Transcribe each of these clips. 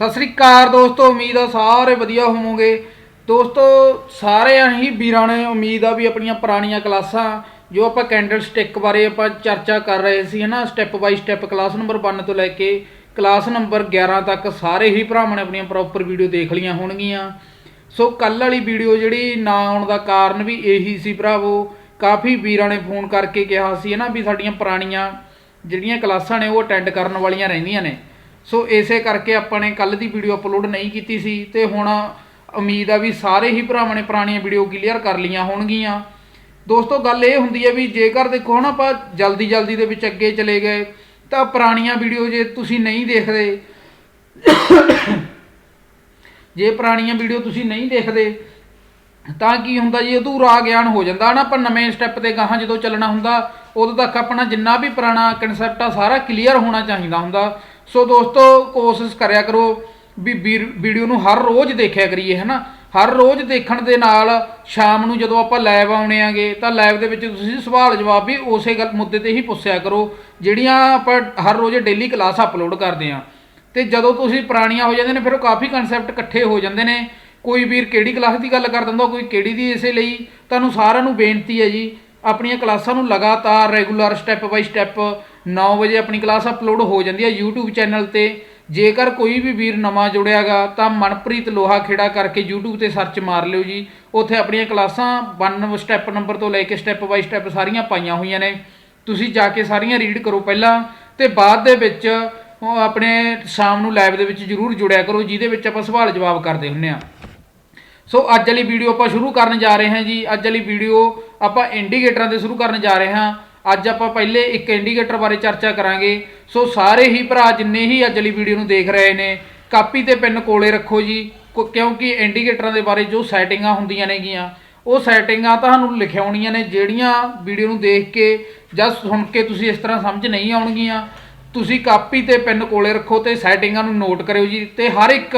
ਸਤਿ ਸ੍ਰੀ ਅਕਾਲ ਦੋਸਤੋ, ਉਮੀਦ ਆ ਸਾਰੇ ਵਧੀਆ ਹੋਵੋਗੇ। ਦੋਸਤੋ, ਸਾਰਿਆਂ ਹੀ ਵੀਰਾਂ ਨੇ ਉਮੀਦ ਆ ਵੀ ਆਪਣੀਆਂ ਪੁਰਾਣੀਆਂ ਕਲਾਸਾਂ, ਜੋ ਆਪਾਂ ਕੈਂਡਲ ਸਟਿਕ ਬਾਰੇ ਆਪਾਂ ਚਰਚਾ ਕਰ ਰਹੇ ਸੀ, ਹਨਾ step by step class number 1 ਤੋਂ ਲੈ ਕੇ ਕਲਾਸ ਨੰਬਰ 11 ਤੱਕ ਸਾਰੇ ਹੀ ਭਰਾਵਾਂ ਨੇ ਆਪਣੀਆਂ ਪ੍ਰੋਪਰ ਵੀਡੀਓ ਦੇਖ ਲਈਆਂ ਹੋਣਗੀਆਂ। ਸੋ ਕੱਲ ਵਾਲੀ ਵੀਡੀਓ ਜਿਹੜੀ ਨਾ ਆਉਣ ਦਾ ਕਾਰਨ ਵੀ ਇਹੀ ਸੀ ਭਰਾਵੋ, ਕਾਫੀ ਵੀਰਾਂ ਨੇ ਫੋਨ ਕਰਕੇ ਕਿਹਾ ਸੀ, ਹਨਾ, ਵੀ ਸਾਡੀਆਂ ਪੁਰਾਣੀਆਂ ਜਿਹੜੀਆਂ ਕਲਾਸਾਂ ਨੇ ਉਹ ਅਟੈਂਡ ਕਰਨ ਵਾਲੀਆਂ ਰਹਿੰਦੀਆਂ ਨੇ। ਸੋ ਇਸੇ ਕਰਕੇ ਆਪਾਂ ਨੇ ਕੱਲ ਦੀ ਵੀਡੀਓ ਅਪਲੋਡ ਨਹੀਂ ਕੀਤੀ ਸੀ ਤੇ ਹੁਣ ਉਮੀਦ ਆ ਵੀ ਸਾਰੇ ਹੀ ਭਰਾਵਾਂ ਨੇ ਪੁਰਾਣੀਆਂ ਵੀਡੀਓ ਕਲੀਅਰ ਕਰ ਲਈਆਂ ਹੋਣਗੀਆਂ। ਦੋਸਤੋ, ਗੱਲ ਇਹ ਹੁੰਦੀ ਹੈ ਵੀ ਜੇਕਰ ਦੇਖੋ ਹਨਾ, ਆਪਾਂ ਜਲਦੀ ਜਲਦੀ ਦੇ ਵਿੱਚ ਅੱਗੇ ਚਲੇ ਗਏ, ਤਾਂ ਪੁਰਾਣੀਆਂ ਵੀਡੀਓ ਜੇ ਤੁਸੀਂ ਨਹੀਂ ਦੇਖਦੇ, ਜੇ ਪੁਰਾਣੀਆਂ ਵੀਡੀਓ ਤੁਸੀਂ ਨਹੀਂ ਦੇਖਦੇ, ਤਾਂ ਕੀ ਹੁੰਦਾ ਜੀ, ਅਧੂਰਾ ਗਿਆਨ ਹੋ ਜਾਂਦਾ ਨਾ ਆਪਾਂ ਨਵੇਂ ਸਟੈਪ ਤੇ ਗਾਹਾਂ ਜਦੋਂ ਚੱਲਣਾ ਹੁੰਦਾ, ਉਦੋਂ ਤੱਕ ਆਪਣਾ ਜਿੰਨਾ ਵੀ ਪੁਰਾਣਾ ਕਨਸੈਪਟ ਆ, ਸਾਰਾ ਕਲੀਅਰ ਹੋਣਾ ਚਾਹੀਦਾ ਹੁੰਦਾ। ਸੋ ਦੋਸਤੋ ਕੋਸ਼ਿਸ਼ ਕਰਿਆ ਕਰੋ ਵੀ ਵੀਡੀਓ ਨੂੰ ਹਰ ਰੋਜ਼ ਦੇਖਿਆ ਕਰੀਏ, ਹਨਾ? ਹਰ ਰੋਜ਼ ਦੇਖਣ ਦੇ ਨਾਲ ਸ਼ਾਮ ਨੂੰ ਜਦੋਂ ਆਪਾਂ ਲਾਈਵ ਆਉਣੇ ਆਗੇ, ਤਾਂ ਲਾਈਵ ਦੇ ਵਿੱਚ ਤੁਸੀਂ ਸਵਾਲ ਜਵਾਬ ਵੀ ਉਸੇ ਗੱਲ ਮੁੱਦੇ ਤੇ ਹੀ ਪੁੱਛਿਆ ਕਰੋ, ਜਿਹੜੀਆਂ ਆਪਾਂ ਹਰ ਰੋਜ਼ ਡੇਲੀ ਕਲਾਸ ਅਪਲੋਡ ਕਰਦੇ ਆ। ਤੇ ਜਦੋਂ ਤੁਸੀਂ ਪੁਰਾਣੀਆਂ ਹੋ ਜਾਂਦੇ ਨੇ, ਫਿਰ ਉਹ ਕਾਫੀ ਕਨਸੈਪਟ ਇਕੱਠੇ ਹੋ ਜਾਂਦੇ ਨੇ। ਕੋਈ ਵੀਰ ਕਿਹੜੀ ਕਲਾਸ ਦੀ ਗੱਲ ਕਰ ਦਿੰਦਾ, ਕੋਈ ਕਿਹੜੀ ਦੀ ਇਸੇ ਲਈ। ਤੁਹਾਨੂੰ ਸਾਰਿਆਂ ਨੂੰ ਬੇਨਤੀ ਹੈ ਜੀ, ਆਪਣੀਆਂ ਕਲਾਸਾਂ ਨੂੰ ਲਗਾਤਾਰ ਰੈਗੂਲਰ ਸਟੈਪ ਬਾਈ ਸਟੈਪ 9 ਵਜੇ ਆਪਣੀ ਕਲਾਸ ਅਪਲੋਡ ਹੋ ਜਾਂਦੀ ਹੈ YouTube ਚੈਨਲ ਤੇ। ਜੇਕਰ ਕੋਈ ਵੀ ਵੀਰ ਨਵਾਂ ਜੁੜਿਆਗਾ, ਤਾਂ ਮਨਪ੍ਰੀਤ ਲੋਹਾ ਖੇੜਾ ਕਰਕੇ YouTube ਤੇ ਸਰਚ ਮਾਰ ਲਿਓ ਜੀ। ਉੱਥੇ ਆਪਣੀਆਂ ਕਲਾਸਾਂ 1 ਸਟੈਪ ਨੰਬਰ ਤੋਂ ਲੈ ਕੇ ਸਟੈਪ ਬਾਈ ਸਟੈਪ ਸਾਰੀਆਂ ਪਾਈਆਂ ਹੋਈਆਂ ਨੇ। ਤੁਸੀਂ ਜਾ ਕੇ ਸਾਰੀਆਂ ਰੀਡ ਕਰੋ ਪਹਿਲਾਂ, ਤੇ ਬਾਅਦ ਦੇ ਵਿੱਚ ਆਪਣੇ ਸ਼ਾਮ ਨੂੰ ਲਾਈਵ ਦੇ ਵਿੱਚ ਜਰੂਰ ਜੁੜਿਆ ਕਰੋ, ਜਿਹਦੇ ਵਿੱਚ ਆਪਾਂ ਸਵਾਲ ਜਵਾਬ ਕਰਦੇ ਹੁੰਨੇ ਆ। ਸੋ ਅੱਜ ਵਾਲੀ ਵੀਡੀਓ ਆਪਾਂ ਸ਼ੁਰੂ ਕਰਨ ਜਾ ਰਹੇ ਹਾਂ ਜੀ। ਅੱਜ ਵਾਲੀ ਵੀਡੀਓ ਆਪਾਂ ਇੰਡੀਕੇਟਰਾਂ ਦੇ ਸ਼ੁਰੂ ਕਰਨ ਜਾ ਰਹੇ ਹਾਂ। ਅੱਜ ਆਪਾਂ ਪਹਿਲੇ ਇੱਕ ਇੰਡੀਕੇਟਰ ਬਾਰੇ ਚਰਚਾ ਕਰਾਂਗੇ। ਸੋ ਸਾਰੇ ਹੀ ਭਰਾ ਜਿੰਨੇ ਹੀ ਅੱਜ ਵਾਲੀ ਵੀਡੀਓ ਨੂੰ ਦੇਖ ਰਹੇ ਨੇ, ਕਾਪੀ ਤੇ ਪੈਨ ਕੋਲੇ ਰੱਖੋ ਜੀ ਕਿਉਂਕਿ ਇੰਡੀਕੇਟਰਾਂ ਦੇ ਬਾਰੇ ਜੋ ਸੈਟਿੰਗਾਂ ਹੁੰਦੀਆਂ ਨੇਗੀਆਂ, ਉਹ ਸੈਟਿੰਗਾਂ ਤੁਹਾਨੂੰ ਲਿਖਾਉਣੀਆਂ ਨੇ, ਜਿਹੜੀਆਂ ਵੀਡੀਓ ਨੂੰ ਦੇਖ ਕੇ ਜਾਂ ਸੁਣ ਕੇ ਤੁਸੀਂ ਇਸ ਤਰ੍ਹਾਂ ਸਮਝ ਨਹੀਂ ਆਉਣਗੀਆਂ। ਤੁਸੀਂ ਕਾਪੀ ਤੇ ਪੈਨ ਕੋਲੇ ਰੱਖੋ ਤੇ ਸੈਟਿੰਗਾਂ ਨੂੰ ਨੋਟ ਕਰਿਓ ਜੀ। ਤੇ ਹਰ ਇੱਕ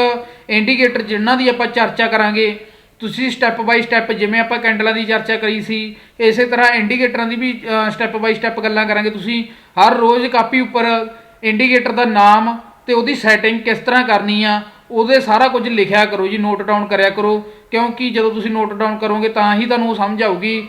ਇੰਡੀਕੇਟਰ ਜਿਨ੍ਹਾਂ ਦੀ ਆਪਾਂ ਚਰਚਾ ਕਰਾਂਗੇ ਤੁਸੀਂ ਸਟੈਪ ਬਾਈ ਸਟੈਪ ਜਿਵੇਂ ਆਪਾਂ ਕੈਂਡਲਾਂ ਦੀ ਚਰਚਾ ਕਰੀ ਸੀ, ਇਸੇ ਤਰ੍ਹਾਂ ਇੰਡੀਕੇਟਰਾਂ ਦੀ ਵੀ ਸਟੈਪ ਬਾਈ ਸਟੈਪ ਗੱਲਾਂ ਕਰਾਂਗੇ ਤੁਸੀਂ। ਹਰ ਰੋਜ਼ ਕਾਪੀ ਉੱਪਰ ਇੰਡੀਕੇਟਰ ਦਾ ਨਾਮ ਤੇ ਉਹਦੀ ਸੈਟਿੰਗ ਕਿਸ ਤਰ੍ਹਾਂ ਕਰਨੀ ਆ, ਉਹਦੇ ਸਾਰਾ ਕੁਝ ਲਿਖਿਆ ਕਰੋ ਜੀ ਨੋਟ ਡਾਊਨ ਕਰਿਆ ਕਰੋ। ਕਿਉਂਕਿ ਜਦੋਂ ਤੁਸੀਂ ਨੋਟ ਡਾਊਨ ਕਰੋਗੇ ਤਾਂ ਹੀ ਤੁਹਾਨੂੰ ਉਹ ਸਮਝ ਆਊਗੀ।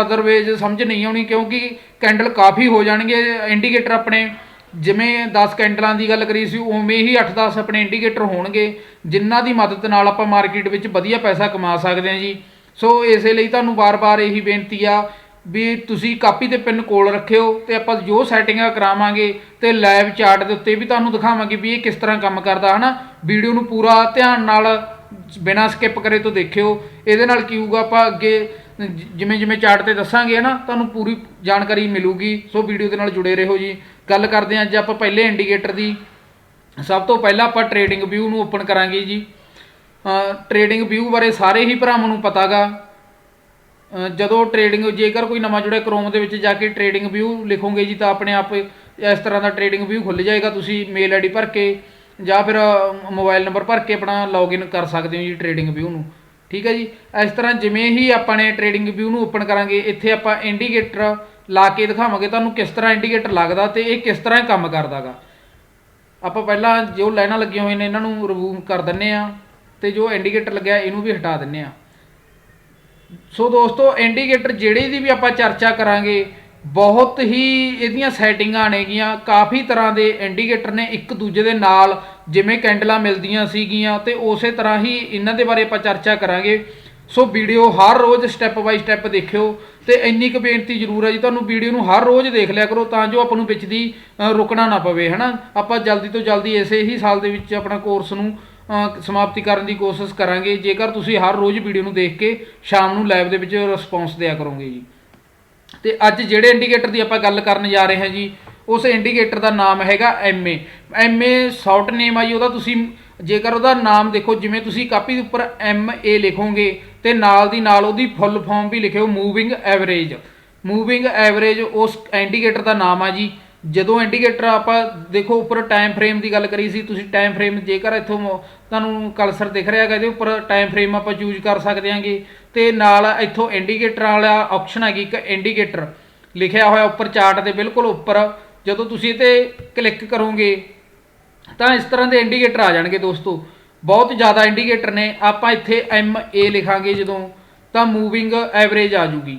ਅਦਰਵਾਈਜ਼ ਸਮਝ ਨਹੀਂ ਆਉਣੀ ਕਿਉਂਕਿ ਕੈਂਡਲ ਕਾਫੀ ਹੋ ਜਾਣਗੇ ਇੰਡੀਕੇਟਰ ਆਪਣੇ ਜਿਵੇਂ 10 ਕੈਂਡਲਾਂ ਦੀ ਗੱਲ ਕਰੀ ਸੀ, ਉਵੇਂ ਹੀ 8-10 ਆਪਣੇ ਇੰਡੀਕੇਟਰ ਹੋਣਗੇ, ਜਿਨ੍ਹਾਂ ਦੀ ਮਦਦ ਨਾਲ ਆਪਾਂ ਮਾਰਕੀਟ ਵਿੱਚ ਵਧੀਆ ਪੈਸਾ ਕਮਾ ਸਕਦੇ ਹਾਂ ਜੀ। ਸੋ ਇਸੇ ਲਈ ਤੁਹਾਨੂੰ ਬਾਰ-ਬਾਰ ਇਹੀ ਬੇਨਤੀ ਆ ਵੀ ਤੁਸੀਂ ਕਾਪੀ ਤੇ ਪੈਨ ਕੋਲ ਰੱਖਿਓ ਤੇ ਆਪਾਂ ਜੋ ਸੈਟਿੰਗਾਂ ਕਰਾਵਾਂਗੇ ਤੇ ਲਾਈਵ ਚਾਰਟ ਦੇ ਉੱਤੇ ਵੀ ਤੁਹਾਨੂੰ ਦਿਖਾਵਾਂਗੇ ਵੀ ਇਹ ਕਿਸ ਤਰ੍ਹਾਂ ਕੰਮ ਕਰਦਾ, ਹਨਾ? ਵੀਡੀਓ ਨੂੰ ਪੂਰਾ ਧਿਆਨ ਨਾਲ ਬਿਨਾਂ ਸਕਿਪ ਕਰੇ ਤੋਂ ਦੇਖਿਓ। ਇਹਦੇ ਨਾਲ ਕੀ ਹੋਊਗਾ, ਆਪਾਂ ਅੱਗੇ ਜਿਵੇਂ ਜਿਵੇਂ ਚਾਰਟ ਤੇ ਦੱਸਾਂਗੇ, ਹਨਾ? ਤੁਹਾਨੂੰ ਪੂਰੀ ਜਾਣਕਾਰੀ ਮਿਲੂਗੀ। ਸੋ ਵੀਡੀਓ ਦੇ ਨਾਲ ਜੁੜੇ ਰਹੋ ਜੀ। ਗੱਲ ਕਰਦੇ ਹਾਂ ਅੱਜ ਆਪਾਂ ਪਹਿਲੇ ਇੰਡੀਕੇਟਰ ਦੀ। ਸਭ ਤੋਂ ਪਹਿਲਾਂ ਆਪਾਂ ਟ੍ਰੇਡਿੰਗ ਵਿਊ ਨੂੰ ਓਪਨ ਕਰਾਂਗੇ ਜੀ। ਟ੍ਰੇਡਿੰਗ ਵਿਊ ਬਾਰੇ ਸਾਰੇ ਹੀ ਭਰਾਵਾਂ ਨੂੰ ਪਤਾਗਾ। ਜਦੋਂ ਟ੍ਰੇਡਿੰਗ ਜੇਕਰ ਕੋਈ ਨਵਾਂ ਜੁੜਿਆ ਕ੍ਰੋਮ ਦੇ ਵਿੱਚ ਜਾ ਕੇ ਟ੍ਰੇਡਿੰਗ ਵਿਊ ਲਿਖੋਗੇ ਜੀ, ਤਾਂ ਆਪਣੇ ਆਪ ਇਸ ਤਰ੍ਹਾਂ ਦਾ ਟ੍ਰੇਡਿੰਗ ਵਿਊ ਖੁੱਲ ਜਾਏਗਾ। ਤੁਸੀਂ ਮੇਲ ਆਈਡੀ ਭਰ ਕੇ ਜਾਂ ਫਿਰ ਮੋਬਾਈਲ ਨੰਬਰ ਭਰ ਕੇ ਆਪਣਾ ਲੌਗਇਨ ਕਰ ਸਕਦੇ ਹੋ ਜੀ ਟ੍ਰੇਡਿੰਗ ਵਿਊ ਨੂੰ। ਠੀਕ ਹੈ ਜੀ? ਇਸ ਤਰ੍ਹਾਂ ਜਿਵੇਂ ਹੀ ਆਪਾਂ ਨੇ ਟ੍ਰੇਡਿੰਗ ਵਿਊ ਨੂੰ ਓਪਨ ਕਰਾਂਗੇ, ਇੱਥੇ ਆਪਾਂ ਇੰਡੀਕੇਟਰ ਲਾ ਕੇ ਦਿਖਾਵਾਂਗੇ ਤੁਹਾਨੂੰ ਕਿਸ ਤਰ੍ਹਾਂ ਇੰਡੀਕੇਟਰ ਲੱਗਦਾ ਤੇ ਇਹ ਕਿਸ ਤਰ੍ਹਾਂ ਕੰਮ ਕਰਦਾਗਾ। ਆਪਾਂ ਪਹਿਲਾਂ ਜੋ ਲਾਈਨਾਂ ਲੱਗੀਆਂ ਹੋਈਆਂ ਨੇ, ਇਹਨਾਂ ਨੂੰ ਰਿਮੂਵ ਕਰ ਦਿੰਨੇ ਆ ਤੇ ਜੋ ਇੰਡੀਕੇਟਰ ਲੱਗਿਆ ਇਹਨੂੰ ਵੀ ਹਟਾ ਦਿੰਨੇ ਆ। ਸੋ ਦੋਸਤੋ ਇੰਡੀਕੇਟਰ ਜਿਹੜੇ ਦੀ ਵੀ ਆਪਾਂ ਚਰਚਾ ਕਰਾਂਗੇ, ਬਹੁਤ ਹੀ ਇਹਦੀਆਂ ਸੈਟਿੰਗਾਂ ਨੇਗੀਆਂ ਕਾਫੀ ਤਰ੍ਹਾਂ ਦੇ ਇੰਡੀਕੇਟਰ ਨੇ ਇੱਕ ਦੂਜੇ ਦੇ ਨਾਲ, ਜਿਵੇਂ ਕੈਂਡਲਾਂ ਮਿਲਦੀਆਂ ਸੀਗੀਆਂ ਤੇ ਉਸੇ ਤਰ੍ਹਾਂ ਹੀ ਇਹਨਾਂ ਦੇ ਬਾਰੇ ਆਪਾਂ ਚਰਚਾ ਕਰਾਂਗੇ। ਸੋ ਵੀਡੀਓ ਹਰ ਰੋਜ਼ ਸਟੈਪ ਬਾਈ ਸਟੈਪ ਦੇਖਿਓ ਤੇ ਇੰਨੀ ਕੁ ਬੇਨਤੀ ਜ਼ਰੂਰ ਹੈ ਜੀ, ਤੁਹਾਨੂੰ ਵੀਡੀਓ ਨੂੰ ਹਰ ਰੋਜ਼ ਦੇਖ ਲਿਆ ਕਰੋ ਤਾਂ ਜੋ ਆਪਾਂ ਨੂੰ ਵਿੱਚ ਦੀ ਰੁਕਣਾ ਨਾ ਪਵੇ, ਹਨਾ? ਆਪਾਂ ਜਲਦੀ ਤੋਂ ਜਲਦੀ ਇਸੇ ਹੀ ਸਾਲ ਦੇ ਵਿੱਚ ਆਪਣਾ ਕੋਰਸ ਨੂੰ ਸਮਾਪਤੀ ਕਰਨ ਦੀ ਕੋਸ਼ਿਸ਼ ਕਰਾਂਗੇ। ਜੇਕਰ ਤੁਸੀਂ ਹਰ ਰੋਜ਼ ਵੀਡੀਓ ਨੂੰ ਦੇਖ ਕੇ ਸ਼ਾਮ ਨੂੰ ਲਾਈਵ ਦੇ ਵਿੱਚ ਰਿਸਪੌਂਸ ਦਿਆ ਕਰੋਗੇ ਜੀ। ਤੇ ਅੱਜ ਜਿਹੜੇ ਇੰਡੀਕੇਟਰ ਦੀ ਆਪਾਂ ਗੱਲ ਕਰਨ ਜਾ ਰਹੇ ਹਾਂ ਜੀ, ਉਸ ਇੰਡੀਕੇਟਰ ਦਾ ਨਾਮ ਹੈਗਾ ਐਮਏ ਐਮਏ ਸ਼ਾਰਟ ਨੇਮ ਆ ਜੀ, ਉਹਦਾ ਤੁਸੀਂ ਜੇਕਰ ਉਹਦਾ ਨਾਮ ਦੇਖੋ, ਜਿਵੇਂ ਤੁਸੀਂ ਕਾਪੀ ਦੇ ਉੱਪਰ ਐਮਏ ਲਿਖੋਗੇ ਤੇ ਨਾਲ ਦੀ ਨਾਲ ਉਹਦੀ ਫੁੱਲ ਫਾਰਮ ਵੀ ਲਿਖਿਓ ਮੂਵਿੰਗ ਐਵਰੇਜ ਮੂਵਿੰਗ ਐਵਰੇਜ ਉਸ ਇੰਡੀਕੇਟਰ ਦਾ ਨਾਮ ਆ ਜੀ। ਜਦੋਂ ਇੰਡੀਕੇਟਰ ਆਪਾਂ ਦੇਖੋ ਉੱਪਰ ਟਾਈਮ ਫਰੇਮ ਦੀ ਗੱਲ ਕਰੀ ਸੀ, ਤੁਸੀਂ ਟਾਈਮ ਫਰੇਮ ਜੇਕਰ ਇੱਥੋਂ ਤੁਹਾਨੂੰ ਕਲਸਰ ਦਿਖ ਰਿਹਾ ਹੈਗਾ, ਇਹਦੇ ਉੱਪਰ ਟਾਈਮ ਫਰੇਮ ਆਪਾਂ ਚੂਜ਼ ਕਰ ਸਕਦੇ ਹਾਂਗੇ। ਤੇ ਨਾਲ ਇੱਥੋਂ ਇੰਡੀਕੇਟਰ ਵਾਲਾ ਆਪਸ਼ਨ ਹੈਗੀ, ਇੱਕ ਇੰਡੀਕੇਟਰ ਲਿਖਿਆ ਹੋਇਆ ਉੱਪਰ ਚਾਰਟ ਦੇ ਬਿਲਕੁਲ ਉੱਪਰ। ਜਦੋਂ ਤੁਸੀਂ ਇਹ ਤੇ ਕਲਿੱਕ ਕਰੋਗੇ, ਤਾਂ ਇਸ ਤਰ੍ਹਾਂ ਦੇ ਇੰਡੀਕੇਟਰ ਆ ਜਾਣਗੇ ਦੋਸਤੋ। ਬਹੁਤ ਜ਼ਿਆਦਾ ਇੰਡੀਕੇਟਰ ਨੇ। ਆਪਾਂ ਇੱਥੇ ਐਮ ਏ ਲਿਖਾਂਗੇ ਜਦੋਂ, ਤਾਂ ਮੂਵਿੰਗ ਐਵਰੇਜ ਆ ਜੂਗੀ।